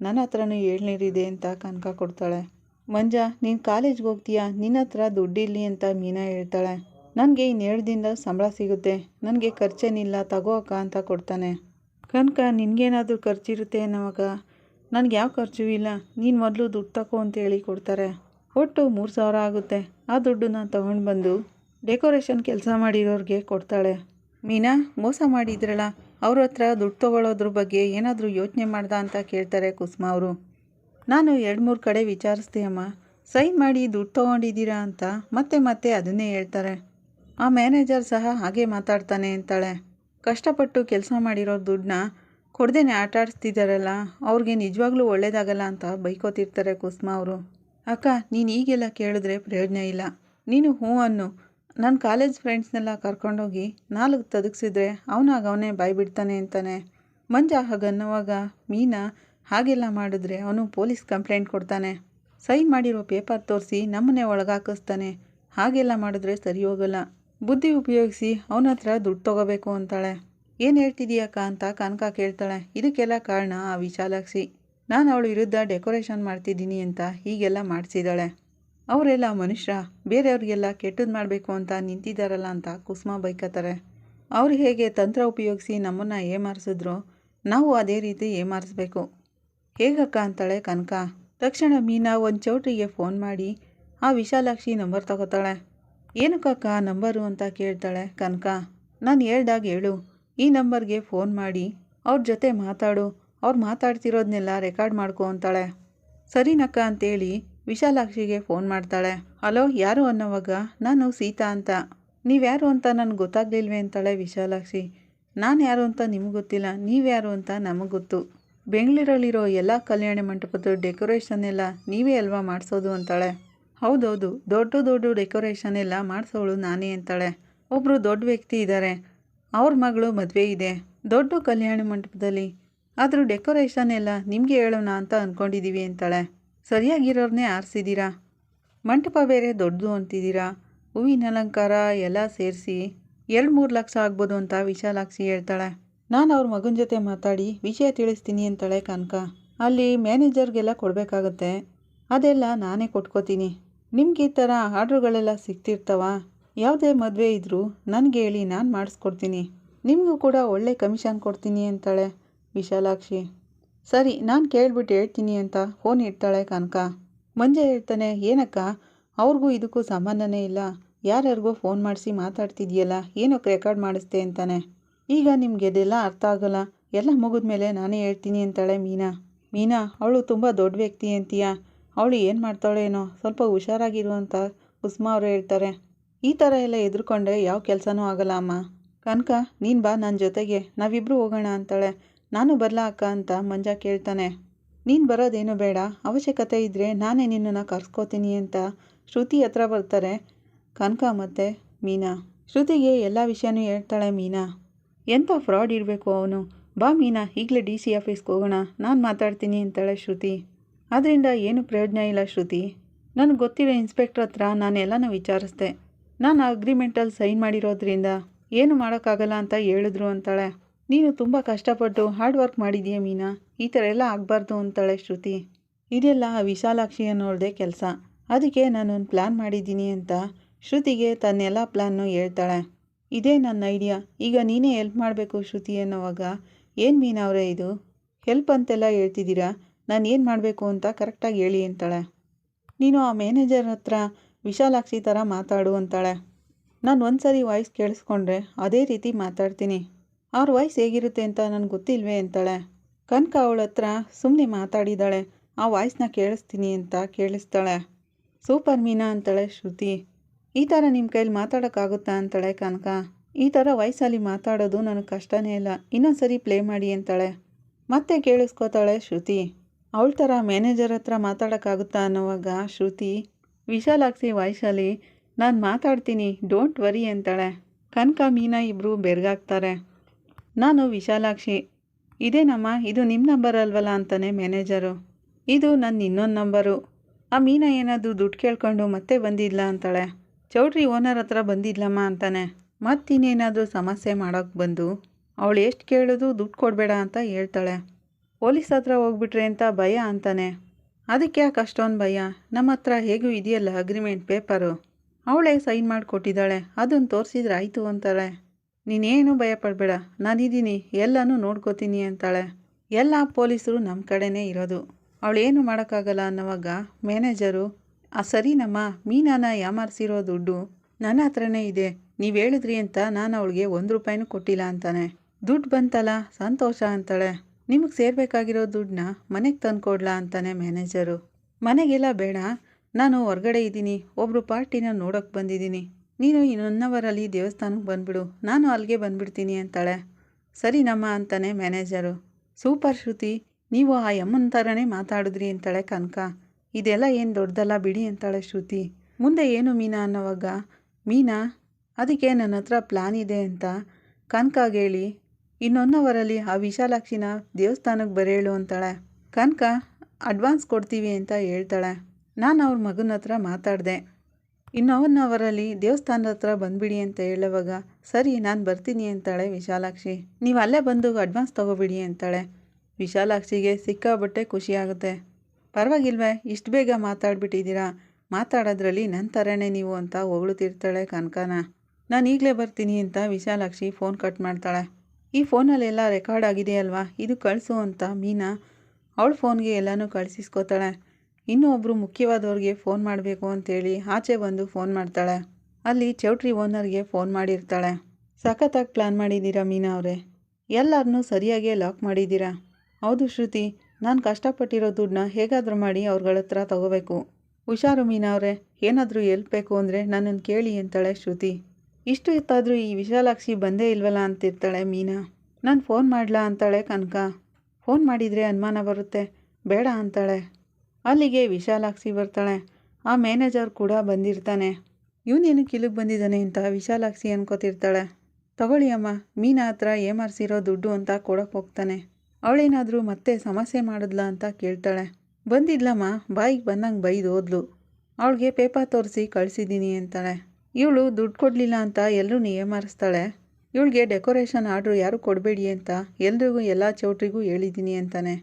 ನನ್ನ ಹತ್ರನೂ ಏಳ್ನೂರಿದೆ ಅಂತ ಕನಕ ಕೊಡ್ತಾಳೆ. ಮಂಜ, ನೀನು ಕಾಲೇಜ್ಗೆ ಹೋಗ್ತೀಯಾ? ನಿನ್ನ ಹತ್ರ ದುಡ್ಡಿಲ್ಲಿ ಅಂತ ಮೀನಾ ಹೇಳ್ತಾಳೆ. ನನಗೆ ಇನ್ನೆರಡು ದಿನದ ಸಂಬಳ ಸಿಗುತ್ತೆ. ನನಗೆ ಖರ್ಚೇನಿಲ್ಲ ತಗೋ ಅಕ್ಕ ಅಂತ ಕೊಡ್ತಾನೆ. ಕನಕ, ನಿನಗೇನಾದರೂ ಖರ್ಚಿರುತ್ತೆ ನಮಗ ನನಗೆ ಯಾವ ಖರ್ಚು ಇಲ್ಲ. ನೀನು ಮೊದಲು ದುಡ್ಡು ತಗೋ ಅಂತೇಳಿ ಕೊಡ್ತಾರೆ. ಒಟ್ಟು ಮೂರು ಸಾವಿರ ಆಗುತ್ತೆ. ಆ ದುಡ್ಡನ್ನ ತಗೊಂಡು ಬಂದು ಡೆಕೋರೇಷನ್ ಕೆಲಸ ಮಾಡಿರೋರಿಗೆ ಕೊಡ್ತಾಳೆ. ಮೀನಾ, ಮೋಸ ಮಾಡಿದ್ರಲ್ಲ, ಅವ್ರ ಹತ್ರ ದುಡ್ಡು ತೊಗೊಳೋದ್ರ ಬಗ್ಗೆ ಏನಾದರೂ ಯೋಚನೆ ಮಾಡ್ದ ಅಂತ ಕೇಳ್ತಾರೆ ಕುಸುಮ ಅವರು. ನಾನು ಎರಡು ಮೂರು ಕಡೆ ವಿಚಾರಿಸ್ದೆ ಅಮ್ಮ. ಸೈನ್ ಮಾಡಿ ದುಡ್ಡು ತೊಗೊಂಡಿದ್ದೀರಾ ಅಂತ ಮತ್ತೆ ಮತ್ತೆ ಅದನ್ನೇ ಹೇಳ್ತಾರೆ. ಆ ಮ್ಯಾನೇಜರ್ ಸಹ ಹಾಗೆ ಮಾತಾಡ್ತಾನೆ ಅಂತಾಳೆ. ಕಷ್ಟಪಟ್ಟು ಕೆಲಸ ಮಾಡಿರೋ ದುಡ್ಡನ್ನ ಕೊಡ್ದೇನೆ ಆಟ ಆಡಿಸ್ತಿದ್ದಾರಲ್ಲ ಅವ್ರಿಗೆ ನಿಜವಾಗ್ಲೂ ಒಳ್ಳೇದಾಗಲ್ಲ ಅಂತ ಬೈಕೋತಿರ್ತಾರೆ ಕುಸುಮ ಅವರು. ಅಕ್ಕ, ನೀನು ಈಗೆಲ್ಲ ಕೇಳಿದ್ರೆ ಪ್ರಯೋಜನ ಇಲ್ಲ. ನೀನು ಹ್ಞೂ ಅನ್ನು ನನ್ನ ಕಾಲೇಜ್ ಫ್ರೆಂಡ್ಸ್ನೆಲ್ಲ ಕರ್ಕೊಂಡೋಗಿ ನಾಲ್ಕು ತದಗಿಸಿದ್ರೆ ಅವನಾಗ ಅವನೇ ಬಾಯ್ಬಿಡ್ತಾನೆ ಅಂತಾನೆ. ಮಂಜ ಹಾಗನ್ನುವಾಗ ಮೀನಾ ಹಾಗೆಲ್ಲ ಮಾಡಿದ್ರೆ ಅವನು ಪೊಲೀಸ್ ಕಂಪ್ಲೇಂಟ್ ಕೊಡ್ತಾನೆ. ಸೈನ್ ಮಾಡಿರೋ ಪೇಪರ್ ತೋರಿಸಿ ನಮ್ಮನ್ನೇ ಒಳಗಾಕಿಸ್ತಾನೆ. ಹಾಗೆಲ್ಲ ಮಾಡಿದ್ರೆ ಸರಿ ಹೋಗಲ್ಲ. ಬುದ್ಧಿ ಉಪಯೋಗಿಸಿ ಅವನ ಹತ್ರ ದುಡ್ಡು ತೊಗೋಬೇಕು ಅಂತಾಳೆ. ಏನು ಹೇಳ್ತಿದೀಯಕ್ಕ ಅಂತ ಕನಕ ಕೇಳ್ತಾಳೆ. ಇದಕ್ಕೆಲ್ಲ ಕಾರಣ ಆ ವಿಶಾಲಾಕ್ಷಿ. ನಾನು ಅವಳು ವಿರುದ್ಧ ಡೆಕೋರೇಷನ್ ಮಾಡ್ತಿದ್ದೀನಿ ಅಂತ ಹೀಗೆಲ್ಲ ಮಾಡಿಸಿದಾಳೆ. ಅವರೆಲ್ಲ ಮನುಷ್ಯ, ಬೇರೆಯವ್ರಿಗೆಲ್ಲ ಕೆಟ್ಟದ್ದು ಮಾಡಬೇಕು ಅಂತ ನಿಂತಿದ್ದಾರಲ್ಲ ಅಂತ ಕುಸುಮ ಬೈಕತ್ತಾರೆ. ಅವ್ರು ಹೇಗೆ ತಂತ್ರ ಉಪಯೋಗಿಸಿ ನಮ್ಮನ್ನು ಏಮಾರಿಸಿದ್ರು, ನಾವು ಅದೇ ರೀತಿ ಏಮಾರಿಸ್ಬೇಕು. ಹೇಗಕ್ಕ ಅಂತಾಳೆ ಕನಕ. ತಕ್ಷಣ ಮೀನಾ ಒಂದು ಚೌಟ್ರಿಗೆ ಫೋನ್ ಮಾಡಿ, ಆ ವಿಶಾಲಾಕ್ಷಿ ನಂಬರ್ ತಗೋತಾಳೆ. ಏನಕ್ಕಕ್ಕ ನಂಬರು ಅಂತ ಕೇಳ್ತಾಳೆ ಕನಕ. ನಾನು ಹೇಳ್ದಾಗ ಹೇಳು. ಈ ನಂಬರ್ಗೆ ಫೋನ್ ಮಾಡಿ, ಅವ್ರ ಜೊತೆ ಮಾತಾಡು. ಅವ್ರು ಮಾತಾಡ್ತಿರೋದನ್ನೆಲ್ಲ ರೆಕಾರ್ಡ್ ಮಾಡ್ಕೊ ಅಂತಾಳೆ. ಸರಿನಕ್ಕ ಅಂತೇಳಿ ವಿಶಾಲಾಕ್ಷಿಗೆ ಫೋನ್ ಮಾಡ್ತಾಳೆ. ಹಲೋ, ಯಾರು ಅನ್ನೋವಾಗ? ನಾನು ಸೀತಾ ಅಂತ. ನೀವ್ಯಾರು ಅಂತ ನನಗೆ ಗೊತ್ತಾಗ್ಲಿಲ್ವೇ? ಅಂತಾಳೆ ವಿಶಾಲಾಕ್ಷಿ. ನಾನು ಯಾರು ಅಂತ ನಿಮಗೆ ಗೊತ್ತಿಲ್ಲ. ನೀವ್ಯಾರು ಅಂತ ನಮಗೆ ಗೊತ್ತು. ಬೆಂಗಳೂರಲ್ಲಿರೋ ಎಲ್ಲ ಕಲ್ಯಾಣ ಮಂಟಪದ ಡೆಕೋರೇಷನ್ ಎಲ್ಲ ನೀವೇ ಅಲ್ವಾ ಮಾಡಿಸೋದು? ಅಂತಾಳೆ. ಹೌದೌದು. ದೊಡ್ಡ ದೊಡ್ಡ ಡೆಕೋರೇಷನ್ ಎಲ್ಲ ಮಾಡಿಸೋಳು ನಾನೇ, ಅಂತಾಳೆ. ಒಬ್ಬರು ದೊಡ್ಡ ವ್ಯಕ್ತಿ ಇದ್ದಾರೆ ಅವ್ರ ಮಗಳು ಮದುವೆ ಇದೆ. ದೊಡ್ಡ ಕಲ್ಯಾಣ ಮಂಟಪದಲ್ಲಿ ಆದರೂ ಡೆಕೋರೇಷನ್ ಎಲ್ಲ ನಿಮಗೆ ಹೇಳೋಣ ಅಂತ ಅಂದ್ಕೊಂಡಿದ್ದೀವಿ ಅಂತಾಳೆ. ಸರಿಯಾಗಿರೋರನ್ನೇ ಆರಿಸಿದ್ದೀರಾ? ಮಂಟಪ ಬೇರೆ ದೊಡ್ಡದು ಅಂತಿದ್ದೀರಾ? ಹೂವಿನ ಅಲಂಕಾರ ಎಲ್ಲ ಸೇರಿಸಿ ಎರಡು ಮೂರು ಲಕ್ಷ ಆಗ್ಬೋದು ಅಂತ ವಿಶಾಲಾಕ್ಷಿ ಹೇಳ್ತಾಳೆ. ನಾನು ಅವ್ರ ಮಗನ ಜೊತೆ ಮಾತಾಡಿ ವಿಷಯ ತಿಳಿಸ್ತೀನಿ ಅಂತಾಳೆ ಕನಕ. ಅಲ್ಲಿ ಮ್ಯಾನೇಜರ್ಗೆಲ್ಲ ಕೊಡಬೇಕಾಗತ್ತೆ. ಅದೆಲ್ಲ ನಾನೇ ಕೊಟ್ಕೋತೀನಿ. ನಿಮ್ಗೆ ಈ ಥರ ಆರ್ಡ್ರುಗಳೆಲ್ಲ ಸಿಗ್ತಿರ್ತಾವ? ಯಾವುದೇ ಮದುವೆ ಇದ್ದರೂ ನನಗೆ ಹೇಳಿ ನಾನು ಮಾಡಿಸ್ಕೊಡ್ತೀನಿ. ನಿಮಗೂ ಕೂಡ ಒಳ್ಳೆ ಕಮಿಷನ್ ಕೊಡ್ತೀನಿ ಅಂತಾಳೆ ವಿಶಾಲಾಕ್ಷಿ. ಸರಿ, ನಾನು ಕೇಳ್ಬಿಟ್ಟು ಹೇಳ್ತೀನಿ ಅಂತ ಫೋನ್ ಇಡ್ತಾಳೆ ಕನಕ. ಮಂಜೆ ಹೇಳ್ತಾನೆ, ಏನಕ್ಕ? ಅವ್ರಿಗೂ ಇದಕ್ಕೂ ಸಂಬಂಧನೇ ಇಲ್ಲ. ಯಾರ್ಯಾರಿಗೋ ಫೋನ್ ಮಾಡಿಸಿ ಮಾತಾಡ್ತಿದ್ಯಲ್ಲ ಏನಕ್ಕೆ ರೆಕಾರ್ಡ್ ಮಾಡಿಸ್ತೆ ಅಂತಾನೆ. ಈಗ ನಿಮ್ಗೆ ಇದೆಲ್ಲ ಅರ್ಥ ಆಗೋಲ್ಲ. ಎಲ್ಲ ಮುಗಿದ ಮೇಲೆ ನಾನೇ ಹೇಳ್ತೀನಿ ಅಂತಾಳೆ ಮೀನಾ. ಮೀನಾ, ಅವಳು ತುಂಬ ದೊಡ್ಡ ವ್ಯಕ್ತಿ ಅಂತೀಯ? ಅವಳು ಏನು ಮಾಡ್ತಾಳೇನೋ ಸ್ವಲ್ಪ ಹುಷಾರಾಗಿರು ಅಂತ ಕುಸುಮ ಅವರು ಹೇಳ್ತಾರೆ. ಈ ಥರ ಎಲ್ಲ ಎದುರ್ಕೊಂಡ್ರೆ ಯಾವ ಕೆಲಸನೂ ಆಗಲ್ಲ ಅಮ್ಮ. ಕನಕ, ನೀನು ಬಾ ನನ್ನ ಜೊತೆಗೆ ನಾವಿಬ್ಬರು ಹೋಗೋಣ ಅಂತಾಳೆ. ನಾನು ಬರಲಾ ಅಕ್ಕ ಅಂತ ಮಂಜ ಕೇಳ್ತಾನೆ. ನೀನು ಬರೋದೇನು ಬೇಡ, ಅವಶ್ಯಕತೆ ಇದ್ದರೆ ನಾನೇ ನಿನ್ನನ್ನು ಕರ್ಸ್ಕೋತೀನಿ ಅಂತ ಶ್ರುತಿ ಹತ್ರ ಬರ್ತಾರೆ. ಕನಕ ಮತ್ತು ಮೀನಾ. ಶ್ರುತಿಗೆ ಎಲ್ಲ ವಿಷಯನೂ ಹೇಳ್ತಾಳೆ ಮೀನಾ. ಎಂಥ ಫ್ರಾಡ್ ಇರಬೇಕು ಅವನು? ಬಾ ಮೀನಾ, ಈಗಲೇ ಡಿ ಸಿ ಆಫೀಸ್ಗೆ ಹೋಗೋಣ, ನಾನು ಮಾತಾಡ್ತೀನಿ ಅಂತಾಳೆ ಶ್ರುತಿ. ಅದರಿಂದ ಏನು ಪ್ರಯೋಜನ ಇಲ್ಲ ಶ್ರುತಿ. ನನಗೆ ಗೊತ್ತಿರೋ ಇನ್ಸ್ಪೆಕ್ಟ್ರ್ ಹತ್ರ ನಾನು ಎಲ್ಲನೂ ವಿಚಾರಿಸ್ದೆ. ನಾನು ಅಗ್ರಿಮೆಂಟಲ್ಲಿ ಸೈನ್ ಮಾಡಿರೋದ್ರಿಂದ ಏನು ಮಾಡೋಕ್ಕಾಗಲ್ಲ ಅಂತ ಹೇಳಿದ್ರು ಅಂತಾಳೆ. ನೀನು ತುಂಬ ಕಷ್ಟಪಟ್ಟು ಹಾರ್ಡ್ ವರ್ಕ್ ಮಾಡಿದೀಯ ಮೀನಾ? ಈ ಥರ ಎಲ್ಲ ಆಗಬಾರ್ದು ಅಂತಾಳೆ ಶ್ರುತಿ. ಇದೆಲ್ಲ ವಿಶಾಲಾಕ್ಷಿ ಅನ್ನೋಳ್ದೆ ಕೆಲಸ. ಅದಕ್ಕೆ ನಾನೊಂದು ಪ್ಲ್ಯಾನ್ ಮಾಡಿದ್ದೀನಿ ಅಂತ ಶ್ರುತಿಗೆ ತನ್ನೆಲ್ಲ ಪ್ಲ್ಯಾನ್ನು ಹೇಳ್ತಾಳೆ. ಇದೇ ನನ್ನ ಐಡಿಯಾ ಈಗ ನೀನೇ ಹೆಲ್ಪ್ ಮಾಡಬೇಕು ಶ್ರುತಿ ಅನ್ನೋವಾಗ. ಏನು ಮೀನಾ ಅವರೇ ಇದು? ಹೆಲ್ಪ್ ಅಂತೆಲ್ಲ ಹೇಳ್ತಿದ್ದೀರಾ? ನಾನು ಏನು ಮಾಡಬೇಕು ಅಂತ ಕರೆಕ್ಟಾಗಿ ಹೇಳಿ ಅಂತಾಳೆ. ನೀನು ಆ ಮ್ಯಾನೇಜರ್ ಹತ್ರ ವಿಶಾಲಾಕ್ಷಿ ಥರ ಮಾತಾಡು ಅಂತಾಳೆ. ನಾನು ಒಂದು ಸರಿ ವಾಯ್ಸ್ ಕೇಳಿಸ್ಕೊಂಡ್ರೆ ಅದೇ ರೀತಿ ಮಾತಾಡ್ತೀನಿ. ಅವ್ರ ವಾಯ್ಸ್ ಹೇಗಿರುತ್ತೆ ಅಂತ ನನಗೆ ಗೊತ್ತಿಲ್ವೇ ಅಂತಾಳೆ. ಕನಕ ಅವಳ ಹತ್ರ ಸುಮ್ಮನೆ ಮಾತಾಡಿದಾಳೆ. ಆ ವಾಯ್ಸ್ನ ಕೇಳಿಸ್ತೀನಿ ಅಂತ ಕೇಳಿಸ್ತಾಳೆ. ಸೂಪರ್ ಮೀನಾ ಅಂತಾಳೆ ಶ್ರುತಿ. ಈ ಥರ ನಿಮ್ಮ ಕೈಲಿ ಮಾತಾಡೋಕ್ಕಾಗುತ್ತಾ ಅಂತಾಳೆ ಕನಕ. ಈ ಥರ ವಯಸ್ಸಲ್ಲಿ ಮಾತಾಡೋದು ನನಗೆ ಕಷ್ಟನೇ ಇಲ್ಲ. ಇನ್ನೊಂದು ಸರಿ ಪ್ಲೇ ಮಾಡಿ ಅಂತಾಳೆ. ಮತ್ತೆ ಕೇಳಿಸ್ಕೋತಾಳೆ ಶ್ರುತಿ. ಅವಳ ಥರ ಮ್ಯಾನೇಜರ್ ಹತ್ರ ಮಾತಾಡೋಕ್ಕಾಗುತ್ತಾ ಅನ್ನೋವಾಗ ಶ್ರುತಿ ವಿಶಾಲಾಕ್ಷಿ ವಾಯ್ಸಲ್ಲಿ, ನಾನು ಮಾತಾಡ್ತೀನಿ, ಡೋಂಟ್ ವರಿ ಅಂತಾಳೆ. ಕನಕ, ಮೀನಾ ಇಬ್ಬರು ಬೆರ್ಗಾಗ್ತಾರೆ. ನಾನು ವಿಶಾಲಾಕ್ಷಿ. ಇದೇನಮ್ಮ ಇದು ನಿಮ್ಮ ನಂಬರ್ ಅಲ್ವಲ್ಲ ಅಂತಾನೆ ಮ್ಯಾನೇಜರು. ಇದು ನನ್ನ ಇನ್ನೊಂದು ನಂಬರು. ಆ ಮೀನಾ ಏನಾದರೂ ದುಡ್ಡು ಕೇಳ್ಕೊಂಡು ಮತ್ತೆ ಬಂದಿಲ್ಲ ಅಂತಾಳೆ. ಚೌಟ್ರಿ ಓನರ್ ಹತ್ರ ಬಂದಿದ್ಲಮ್ಮ ಅಂತಾನೆ. ಮತ್ತಿನ್ನೇನಾದರೂ ಸಮಸ್ಯೆ ಮಾಡೋಕ್ಕೆ ಬಂದು ಅವಳು ಎಷ್ಟು ಕೇಳೋದು ದುಡ್ಡು ಕೊಡಬೇಡ ಅಂತ ಹೇಳ್ತಾಳೆ. ಪೊಲೀಸ್ ಹತ್ರ ಹೋಗ್ಬಿಟ್ರೆ ಅಂತ ಭಯ ಅಂತಾನೆ. ಅದಕ್ಕೆ ಯಾಕೆ ಅಷ್ಟೊಂದು ಭಯ. ನಮ್ಮ ಹತ್ರ ಹೇಗೂ ಇದೆಯಲ್ಲ ಅಗ್ರಿಮೆಂಟ್ ಪೇಪರು. ಅವಳೇ ಸೈನ್ ಮಾಡಿಕೊಟ್ಟಿದ್ದಾಳೆ. ಅದನ್ನು ತೋರಿಸಿದ್ರೆ ಆಯಿತು ಅಂತಾಳೆ ನೀನೇನು ಭಯಪಡಬೇಡ. ನಾನಿದ್ದೀನಿ. ಎಲ್ಲನೂ ನೋಡ್ಕೋತೀನಿ ಅಂತಾಳೆ. ಎಲ್ಲ ಪೊಲೀಸರು ನಮ್ಮ ಕಡೆನೇ ಇರೋದು. ಅವಳೇನು ಮಾಡೋಕ್ಕಾಗಲ್ಲ ಅನ್ನೋವಾಗ ಮ್ಯಾನೇಜರು, ಆ ಸರಿನಮ್ಮ ಮೀನಾನ ಯಾಮಾರಿಸಿರೋ ದುಡ್ಡು ನನ್ನ ಹತ್ರನೇ ಇದೆ. ನೀವು ಹೇಳಿದ್ರಿ ಅಂತ ನಾನು ಅವಳಿಗೆ ಒಂದು ರೂಪಾಯಿನೂ ಕೊಟ್ಟಿಲ್ಲ ಅಂತಾನೆ. ದುಡ್ಡು ಬಂತಲ್ಲ, ಸಂತೋಷ ಅಂತಾಳೆ. ನಿಮಗೆ ಸೇರಬೇಕಾಗಿರೋ ದುಡ್ಡನ್ನ ಮನೆಗೆ ತಂದುಕೊಡ್ಲಾ ಅಂತಾನೆ ಮ್ಯಾನೇಜರು. ಮನೆಗೆಲ್ಲ ಬೇಡ. ನಾನು ಹೊರಗಡೆ ಇದ್ದೀನಿ. ಒಬ್ಬರು ಪಾರ್ಟಿನ ನೋಡೋಕ್ಕೆ ಬಂದಿದ್ದೀನಿ. ನೀನು ಇನ್ನೊನ್ನವರಲ್ಲಿ ದೇವಸ್ಥಾನಕ್ಕೆ ಬಂದ್ಬಿಡು. ನಾನು ಅಲ್ಲಿಗೆ ಬಂದ್ಬಿಡ್ತೀನಿ ಅಂತಾಳೆ. ಸರಿನಮ್ಮ ಅಂತಾನೆ ಮ್ಯಾನೇಜರು. ಸೂಪರ್ ಶ್ರುತಿ, ನೀವು ಆ ಯಮ್ಮನ ಥರನೇ ಮಾತಾಡಿದ್ರಿ ಅಂತಾಳೆ ಕನಕ. ಇದೆಲ್ಲ ಏನು ದೊಡ್ಡದಲ್ಲ ಬಿಡಿ ಅಂತಾಳೆ ಶ್ರುತಿ. ಮುಂದೆ ಏನು ಮೀನಾ ಅನ್ನೋವಾಗ, ಮೀನಾ, ಅದಕ್ಕೆ ನನ್ನ ಹತ್ರ ಪ್ಲ್ಯಾನ್ ಇದೆ ಅಂತ ಕನಕಗೆ ಹೇಳಿ, ಇನ್ನೊನ್ನವರಲ್ಲಿ ಆ ವಿಶಾಲಾಕ್ಷಿನ ದೇವಸ್ಥಾನಕ್ಕೆ ಬರೇಳು ಅಂತಾಳೆ. ಕನಕ ಅಡ್ವಾನ್ಸ್ ಕೊಡ್ತೀವಿ ಅಂತ ಹೇಳ್ತಾಳೆ. ನಾನು ಅವ್ರ ಮಗನ ಹತ್ರ ಮಾತಾಡಿದೆ. ಇನ್ನು ಒನ್ ಅವರಲ್ಲಿ ದೇವಸ್ಥಾನದ ಹತ್ರ ಬಂದ್ಬಿಡಿ ಅಂತ ಹೇಳುವಾಗ, ಸರಿ, ನಾನು ಬರ್ತೀನಿ ಅಂತಾಳೆ ವಿಶಾಲಾಕ್ಷಿ. ನೀವು ಅಲ್ಲೇ ಬಂದು ಅಡ್ವಾನ್ಸ್ ತೊಗೋಬಿಡಿ ಅಂತಾಳೆ. ವಿಶಾಲಾಕ್ಷಿಗೆ ಸಿಕ್ಕಾಬಟ್ಟೆ ಖುಷಿಯಾಗುತ್ತೆ ಪರವಾಗಿಲ್ವೇ, ಇಷ್ಟು ಬೇಗ ಮಾತಾಡ್ಬಿಟ್ಟಿದ್ದೀರಾ? ಮಾತಾಡೋದ್ರಲ್ಲಿ ನನ್ನ ಥರನೇ ನೀವು ಅಂತ ಹೊಗಳುತ್ತಿರ್ತಾಳೆ ಕನಕನ. ನಾನು ಈಗಲೇ ಬರ್ತೀನಿ ಅಂತ ವಿಶಾಲಾಕ್ಷಿ ಫೋನ್ ಕಟ್ ಮಾಡ್ತಾಳೆ. ಈ ಫೋನಲ್ಲೆಲ್ಲ ರೆಕಾರ್ಡ್ ಆಗಿದೆ ಅಲ್ವಾ ಇದು ಕಳಿಸು ಅಂತ ಮೀನಾ ಅವಳ ಫೋನ್ಗೆ ಎಲ್ಲನೂ ಕಳಿಸಿಸ್ಕೋತಾಳೆ. ಇನ್ನೂ ಒಬ್ಬರು ಮುಖ್ಯವಾದವ್ರಿಗೆ ಫೋನ್ ಮಾಡಬೇಕು ಅಂತೇಳಿ ಆಚೆ ಬಂದು ಫೋನ್ ಮಾಡ್ತಾಳೆ. ಅಲ್ಲಿ ಚೌಟ್ರಿ ಓನರ್ಗೆ ಫೋನ್ ಮಾಡಿರ್ತಾಳೆ. ಸಖತ್ತಾಗಿ ಪ್ಲ್ಯಾನ್ ಮಾಡಿದ್ದೀರಾ ಮೀನಾ ಅವರೇ? ಎಲ್ಲರನ್ನೂ ಸರಿಯಾಗೇ ಲಾಕ್ ಮಾಡಿದ್ದೀರಾ? ಹೌದು ಶ್ರುತಿ, ನಾನು ಕಷ್ಟಪಟ್ಟಿರೋ ದುಡ್ಡನ್ನ ಹೇಗಾದರೂ ಮಾಡಿ ಅವ್ರಗಳ ಹತ್ರ ತಗೋಬೇಕು. ಹುಷಾರು ಮೀನಾ ಅವರೇ, ಏನಾದರೂ ಎಲ್ಪ್ ಬೇಕು ಅಂದರೆ ನನ್ನನ್ನು ಕೇಳಿ ಅಂತಾಳೆ ಶ್ರುತಿ. ಇಷ್ಟು ಇತ್ತಾದರೂ ಈ ವಿಶಾಲಾಕ್ಷಿ ಬಂದೇ ಇಲ್ವಲ್ಲ ಅಂತಿರ್ತಾಳೆ ಮೀನಾ. ನಾನು ಫೋನ್ ಮಾಡಲಾ ಅಂತಾಳೆ ಕನಕ. ಫೋನ್ ಮಾಡಿದರೆ ಅನುಮಾನ ಬರುತ್ತೆ. ಬೇಡ ಅಂತಾಳೆ. ಅಲ್ಲಿಗೆ ವಿಶಾಲಾಕ್ಷಿ ಬರ್ತಾಳೆ. ಆ ಮ್ಯಾನೇಜರ್ ಕೂಡ ಬಂದಿರ್ತಾನೆ. ಇವನೇನು ಕಿಲುಗ್ ಬಂದಿದ್ದಾನೆ ಅಂತ ವಿಶಾಲಾಕ್ಷಿ ಅನ್ಕೋತಿರ್ತಾಳೆ. ತಗೊಳ್ಳಿ ಅಮ್ಮ, ಮೀನಾ ಹತ್ರ ಏಮಾರಿಸಿರೋ ದುಡ್ಡು ಅಂತ ಕೊಡೋಕೆ ಹೋಗ್ತಾನೆ. ಅವಳೇನಾದರೂ ಮತ್ತೆ ಸಮಸ್ಯೆ ಮಾಡಿದ್ಲಾ ಅಂತ ಕೇಳ್ತಾಳೆ. ಬಂದಿದ್ಲಮ್ಮ, ಬಾಯಿಗೆ ಬಂದಂಗೆ ಬೈದು ಓದ್ಲು ಅವಳಿಗೆ ಪೇಪರ್ ತೋರಿಸಿ ಕಳಿಸಿದ್ದೀನಿ ಅಂತಾಳೆ. ಇವಳು ದುಡ್ಡು ಕೊಡಲಿಲ್ಲ ಅಂತ ಎಲ್ಲರೂ ಏಮಾರಿಸ್ತಾಳೆ. ಇವಳಿಗೆ ಡೆಕೋರೇಷನ್ ಆರ್ಡ್ರು ಯಾರು ಕೊಡಬೇಡಿ ಅಂತ ಎಲ್ರಿಗೂ ಎಲ್ಲ ಚೌಟ್ರಿಗೂ ಹೇಳಿದ್ದೀನಿ ಅಂತಾನೆ.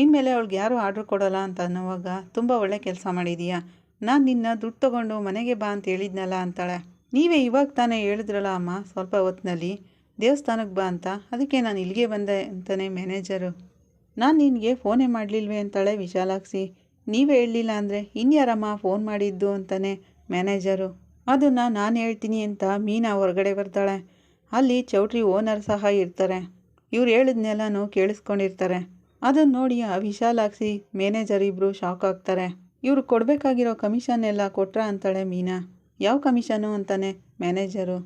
ಇನ್ಮೇಲೆ ಅವಳಿಗೆ ಯಾರು ಆರ್ಡ್ರ್ ಕೊಡೋಲ್ಲ ಅಂತ ಅನ್ನುವಾಗ, ತುಂಬ ಒಳ್ಳೆ ಕೆಲಸ ಮಾಡಿದೀಯಾ? ನಾನು ನಿನ್ನ ದುಡ್ಡು ತಗೊಂಡು ಮನೆಗೆ ಬಾ ಅಂತ ಹೇಳಿದ್ನಲ್ಲ ಅಂತಾಳೆ. ನೀವೇ ಇವಾಗ ತಾನೇ ಹೇಳಿದ್ರಲ್ಲ ಅಮ್ಮ, ಸ್ವಲ್ಪ ಹೊತ್ತಿನಲ್ಲಿ ದೇವಸ್ಥಾನಕ್ಕೆ ಬಾ ಅಂತ. ಅದಕ್ಕೆ ನಾನು ಇಲ್ಲಿಗೆ ಬಂದೆ ಅಂತಲೇ ಮ್ಯಾನೇಜರು. ನಾನು ನಿನಗೆ ಫೋನೇ ಮಾಡಲಿಲ್ವೇ? ಅಂತಾಳೆ ವಿಶಾಲಾಕ್ಷಿ. ನೀವೇ ಹೇಳಲಿಲ್ಲ ಅಂದರೆ ಇನ್ಯಾರಮ್ಮ ಫೋನ್ ಮಾಡಿದ್ದು? ಅಂತಲೇ ಮ್ಯಾನೇಜರು. ಅದನ್ನು ನಾನು ಹೇಳ್ತೀನಿ ಅಂತ ಮೀನಾ ಹೊರಗಡೆ ಬರ್ತಾಳೆ. ಅಲ್ಲಿ ಚೌಟ್ರಿ ಓನರ್ ಸಹ ಇರ್ತಾರೆ. ಇವ್ರು ಹೇಳಿದ್ನೆಲ್ಲನೂ ಕೇಳಿಸ್ಕೊಂಡಿರ್ತಾರೆ. ಅದನ್ನು ನೋಡಿ ಆ ವಿಶಾಲಾಕ್ಷಿ ಮ್ಯಾನೇಜರ್ ಇಬ್ಬರು ಶಾಕ್ ಆಗ್ತಾರೆ. ಇವರು ಕೊಡಬೇಕಾಗಿರೋ ಕಮಿಷನ್ ಎಲ್ಲ ಕೊಟ್ರ ಅಂತಾಳೆ ಮೀನಾ. ಯಾವ ಕಮಿಷನು ಅಂತಾನೆ ಮ್ಯಾನೇಜರು.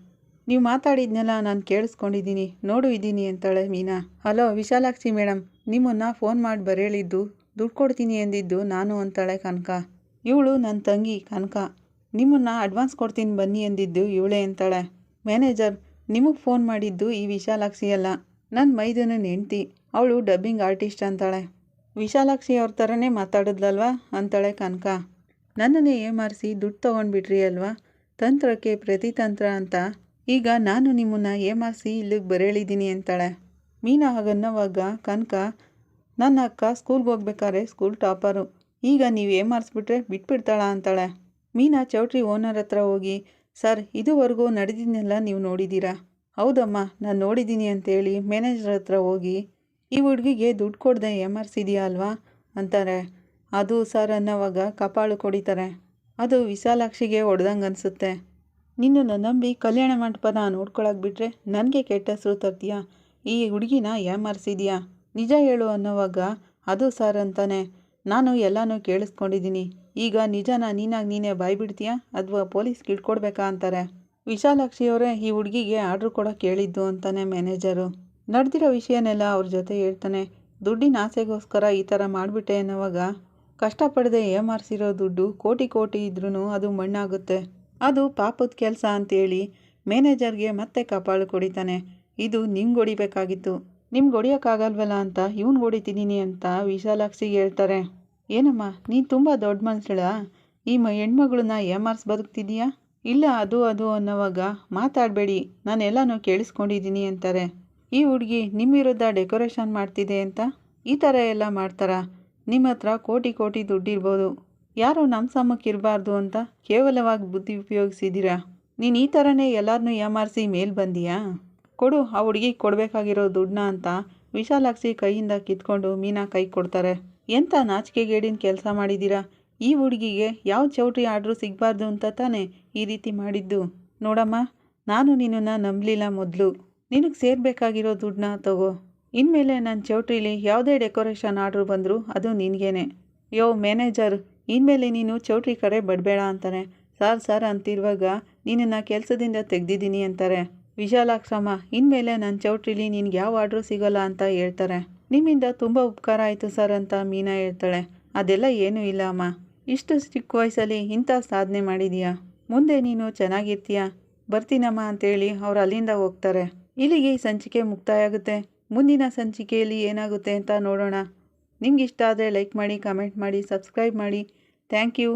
ನೀವು ಮಾತಾಡಿದ್ನೆಲ್ಲ ನಾನು ಕೇಳಿಸ್ಕೊಂಡಿದ್ದೀನಿ, ನೋಡು ಇದ್ದೀನಿ ಅಂತಾಳೆ ಮೀನಾ. ಹಲೋ ವಿಶಾಲಾಕ್ಷಿ ಮೇಡಮ್ ನಿಮ್ಮನ್ನು ಫೋನ್ ಮಾಡಿ ಬರೇಳಿದ್ದು ದುಡ್ಡು ಕೊಡ್ತೀನಿ ಎಂದಿದ್ದು ನಾನು ಅಂತಾಳೆ ಕನಕ. ಇವಳು ನನ್ನ ತಂಗಿ ಕನಕ. ನಿಮ್ಮನ್ನು ಅಡ್ವಾನ್ಸ್ ಕೊಡ್ತೀನಿ ಬನ್ನಿ ಎಂದಿದ್ದು ಇವಳೇ ಅಂತಾಳೆ. ಮ್ಯಾನೇಜರ್, ನಿಮಗೆ ಫೋನ್ ಮಾಡಿದ್ದು ಈ ವಿಶಾಲಾಕ್ಷಿ ಅಲ್ಲ ನನ್ನ ಮೈದನ ಹೆಂಡ್ತಿ. ಅವಳು ಡಬ್ಬಿಂಗ್ ಆರ್ಟಿಸ್ಟ್ ಅಂತಾಳೆ. ವಿಶಾಲಾಕ್ಷಿ ಅವ್ರ ಥರನೇ ಮಾತಾಡಿದ್ಲಲ್ವಾ? ಅಂತಾಳೆ ಕನಕ. ನನ್ನನ್ನೇ ಏಮಾರಿಸಿ ದುಡ್ಡು ತೊಗೊಂಡ್ಬಿಟ್ರಿ ಅಲ್ವಾ? ತಂತ್ರಕ್ಕೆ ಪ್ರತಿತಂತ್ರ ಅಂತ. ಈಗ ನಾನು ನಿಮ್ಮನ್ನು ಏಮಾರಿಸಿ ಇಲ್ಲಿಗೆ ಬರೇಳಿದ್ದೀನಿ ಅಂತಾಳೆ. ಮೀನಾ ಹಾಗನ್ನವಾಗ ಕನಕ, ನನ್ನ ಅಕ್ಕ ಸ್ಕೂಲ್ಗೆ ಹೋಗ್ಬೇಕಾದ್ರೆ ಸ್ಕೂಲ್ ಟಾಪರು. ಈಗ ನೀವು ಏಮಾರಿಸ್ಬಿಟ್ರೆ ಬಿಟ್ಬಿಡ್ತಾಳ ಅಂತಾಳೆ. ಮೀನಾ ಚೌಟ್ರಿ ಓನರ್ ಹತ್ರ ಹೋಗಿ, ಸರ್, ಇದುವರೆಗೂ ನಡೆದಿದ್ದನ್ನೆಲ್ಲ ನೀವು ನೋಡಿದ್ದೀರಾ ಹೌದಮ್ಮ, ನಾನು ನೋಡಿದ್ದೀನಿ ಅಂತೇಳಿ ಮ್ಯಾನೇಜರ್ ಹತ್ರ ಹೋಗಿ ಈ ಹುಡುಗಿಗೆ ದುಡ್ಡು ಕೊಡದೆ ಸಿದೆಯಾ ಅಲ್ವಾ? ಅಂತಾರೆ. ಅದು ಸರ್ ಅನ್ನೋವಾಗ ಕಪಾಳು ಕೊಡಿತಾರೆ. ಅದು ವಿಶಾಲಾಕ್ಷಿಗೆ ಹೊಡೆದಂಗೆ ಅನಿಸುತ್ತೆ. ನಿನ್ನನ್ನು ನಂಬಿ ಕಲ್ಯಾಣ ಮಂಟಪನ ನೋಡ್ಕೊಳಕ್ಕೆ ಬಿಟ್ಟರೆ ನನಗೆ ಕೆಟ್ಟ ಹೆಸರು ತರ್ತೀಯಾ? ಈ ಹುಡುಗಿನ ಏಮಾರಿಸಿದ್ಯಾ ನಿಜ ಹೇಳು ಅನ್ನೋವಾಗ ಅದು ಸರ್ ಅಂತಾನೆ. ನಾನು ಎಲ್ಲನೂ ಕೇಳಿಸ್ಕೊಂಡಿದ್ದೀನಿ. ಈಗ ನಿಜನ ನೀನಾಗಿ ನೀನೇ ಬಾಯ್ಬಿಡ್ತೀಯಾ ಅಥವಾ ಪೊಲೀಸ್ಗೆ ಇಟ್ಕೊಡ್ಬೇಕಾ ಅಂತಾರೆ. ವಿಶಾಲಾಕ್ಷಿಯವರೇ ಈ ಹುಡುಗಿಗೆ ಆರ್ಡ್ರ್ ಕೊಡೋಕೆ ಹೇಳಿದ್ದು ಅಂತಾನೆ ಮ್ಯಾನೇಜರು. ನಡೆದಿರೋ ವಿಷಯನೆಲ್ಲ ಅವ್ರ ಜೊತೆ ಹೇಳ್ತಾನೆ, ದುಡ್ಡಿನ ಆಸೆಗೋಸ್ಕರ ಈ ಥರ ಮಾಡಿಬಿಟ್ಟೆ ಅನ್ನೋವಾಗ ಕಷ್ಟಪಡದೆ ಏಮಾರಿಸಿರೋ ದುಡ್ಡು ಕೋಟಿ ಕೋಟಿ ಇದ್ರೂ ಅದು ಮಣ್ಣಾಗುತ್ತೆ. ಅದು ಪಾಪದ ಕೆಲಸ ಅಂತೇಳಿ ಮ್ಯಾನೇಜರ್ಗೆ ಮತ್ತೆ ಕಪಾಳು ಕೊಡಿತಾನೆ. ಇದು ನಿಮ್ಗೆ ಹೊಡಿಬೇಕಾಗಿತ್ತು. ನಿಮ್ಗೆ ಹೊಡಿಯೋಕ್ಕಾಗಲ್ವಲ್ಲ ಅಂತ ಇವ್ನು ಹೊಡಿತಿದ್ದೀನಿ ಅಂತ ವಿಶಾಲಾಕ್ಷಿಗೆ ಹೇಳ್ತಾರೆ. ಏನಮ್ಮ, ನೀನು ತುಂಬ ದೊಡ್ಡ ಮನುಷ್ಯಳ. ಈ ಮ ಹೆಣ್ಮಗಳನ್ನ ಏಮಾರ್ಸ್ ಬದುಕ್ತಿದೀಯಾ? ಇಲ್ಲ ಅದು ಅದು ಅನ್ನೋವಾಗ ಮಾತಾಡಬೇಡಿ, ನಾನೆಲ್ಲನೂ ಕೇಳಿಸ್ಕೊಂಡಿದ್ದೀನಿ ಅಂತಾರೆ. ಈ ಹುಡುಗಿ ನಿಮ್ಮ ವಿರುದ್ಧ ಡೆಕೋರೇಷನ್ ಮಾಡ್ತಿದೆ ಅಂತ? ಈ ಥರ ಎಲ್ಲ ಮಾಡ್ತಾರಾ? ನಿಮ್ಮ ಹತ್ರ ಕೋಟಿ ಕೋಟಿ ದುಡ್ಡಿರ್ಬೋದು. ಯಾರು ನಮ್ಮ ಸಮಕ್ಕೆ ಇರಬಾರ್ದು ಅಂತ ಕೇವಲವಾಗಿ ಬುದ್ಧಿ ಉಪಯೋಗಿಸಿದ್ದೀರಾ? ನೀನು ಈ ಥರನೇ ಎಲ್ಲರನ್ನೂ ಏಮಾರಿಸಿ ಮೇಲೆ ಬಂದೀಯಾ? ಕೊಡು, ಆ ಹುಡುಗಿಗೆ ಕೊಡಬೇಕಾಗಿರೋ ದುಡ್ಡನ್ನ ಅಂತ ವಿಶಾಲಾಕ್ಷಿ ಕೈಯಿಂದ ಕಿತ್ಕೊಂಡು ಮೀನಾ ಕೈ ಕೊಡ್ತಾರೆ. ಎಂಥ ನಾಚಿಕೆಗೇಡಿನ ಕೆಲಸ ಮಾಡಿದ್ದೀರಾ? ಈ ಹುಡುಗಿಗೆ ಯಾವ ಚೌಟ್ರಿ ಆರ್ಡ್ರು ಸಿಗಬಾರ್ದು ಅಂತ ತಾನೇ ಈ ರೀತಿ ಮಾಡಿದ್ದು. ನೋಡಮ್ಮ, ನಾನು ನಿನ್ನನ್ನು ನಂಬಲಿಲ್ಲ ಮೊದಲು. ನಿನಗೆ ಸೇರಬೇಕಾಗಿರೋ ದುಡ್ಡನ್ನ ತಗೋ. ಇನ್ಮೇಲೆ ನನ್ನ ಚೌಟ್ರಿಲಿ ಯಾವುದೇ ಡೆಕೋರೇಷನ್ ಆರ್ಡ್ರ್ ಬಂದರೂ ಅದು ನಿನಗೇನೆ. ಯೋ, ಮ್ಯಾನೇಜರ್, ಇನ್ಮೇಲೆ ನೀನು ಚೌಟ್ರಿ ಕಡೆ ಬಡಬೇಡ ಅಂತಾನೆ. ಸರ್ ಸರ್ ಅಂತಿರುವಾಗ ನಿನ್ನನ್ನು ಕೆಲಸದಿಂದ ತೆಗೆದಿದ್ದೀನಿ ಅಂತಾರೆ. ವಿಶಾಲಾಕ್ಷಮ್ಮ ಇನ್ಮೇಲೆ ನನ್ನ ಚೌಟ್ರಿಲಿ ನಿನ್ಗೆ ಯಾವ ಆರ್ಡ್ರು ಸಿಗೋಲ್ಲ ಅಂತ ಹೇಳ್ತಾರೆ. ನಿಮ್ಮಿಂದ ತುಂಬ ಉಪಕಾರ ಆಯಿತು ಸರ್ ಅಂತ ಮೀನಾ ಹೇಳ್ತಾಳೆ. ಅದೆಲ್ಲ ಏನೂ ಇಲ್ಲ, ಅಮ್ಮ. ಇಷ್ಟು ಚಿಕ್ಕ ವಯಸ್ಸಲ್ಲಿ ಇಂಥ ಸಾಧನೆ ಮಾಡಿದೀಯಾ? ಮುಂದೆ ನೀನು ಚೆನ್ನಾಗಿರ್ತೀಯಾ? ಬರ್ತೀನಮ್ಮ ಅಂತೇಳಿ ಅವ್ರು ಅಲ್ಲಿಂದ ಹೋಗ್ತಾರೆ. ಇಲ್ಲಿಗೆ ಈ ಸಂಚಿಕೆ ಮುಕ್ತಾಯ ಮುಂದಿನ ಸಂಚಿಕೆಯಲ್ಲಿ ಏನಾಗುತ್ತೆ ಅಂತ ನೋಡೋಣ. ನಿಮ್ಗೆ ಇಷ್ಟ ಆದರೆ ಲೈಕ್ ಮಾಡಿ ಕಮೆಂಟ್ ಮಾಡಿ ಸಬ್ಸ್ಕ್ರೈಬ್ ಮಾಡಿ. Thank you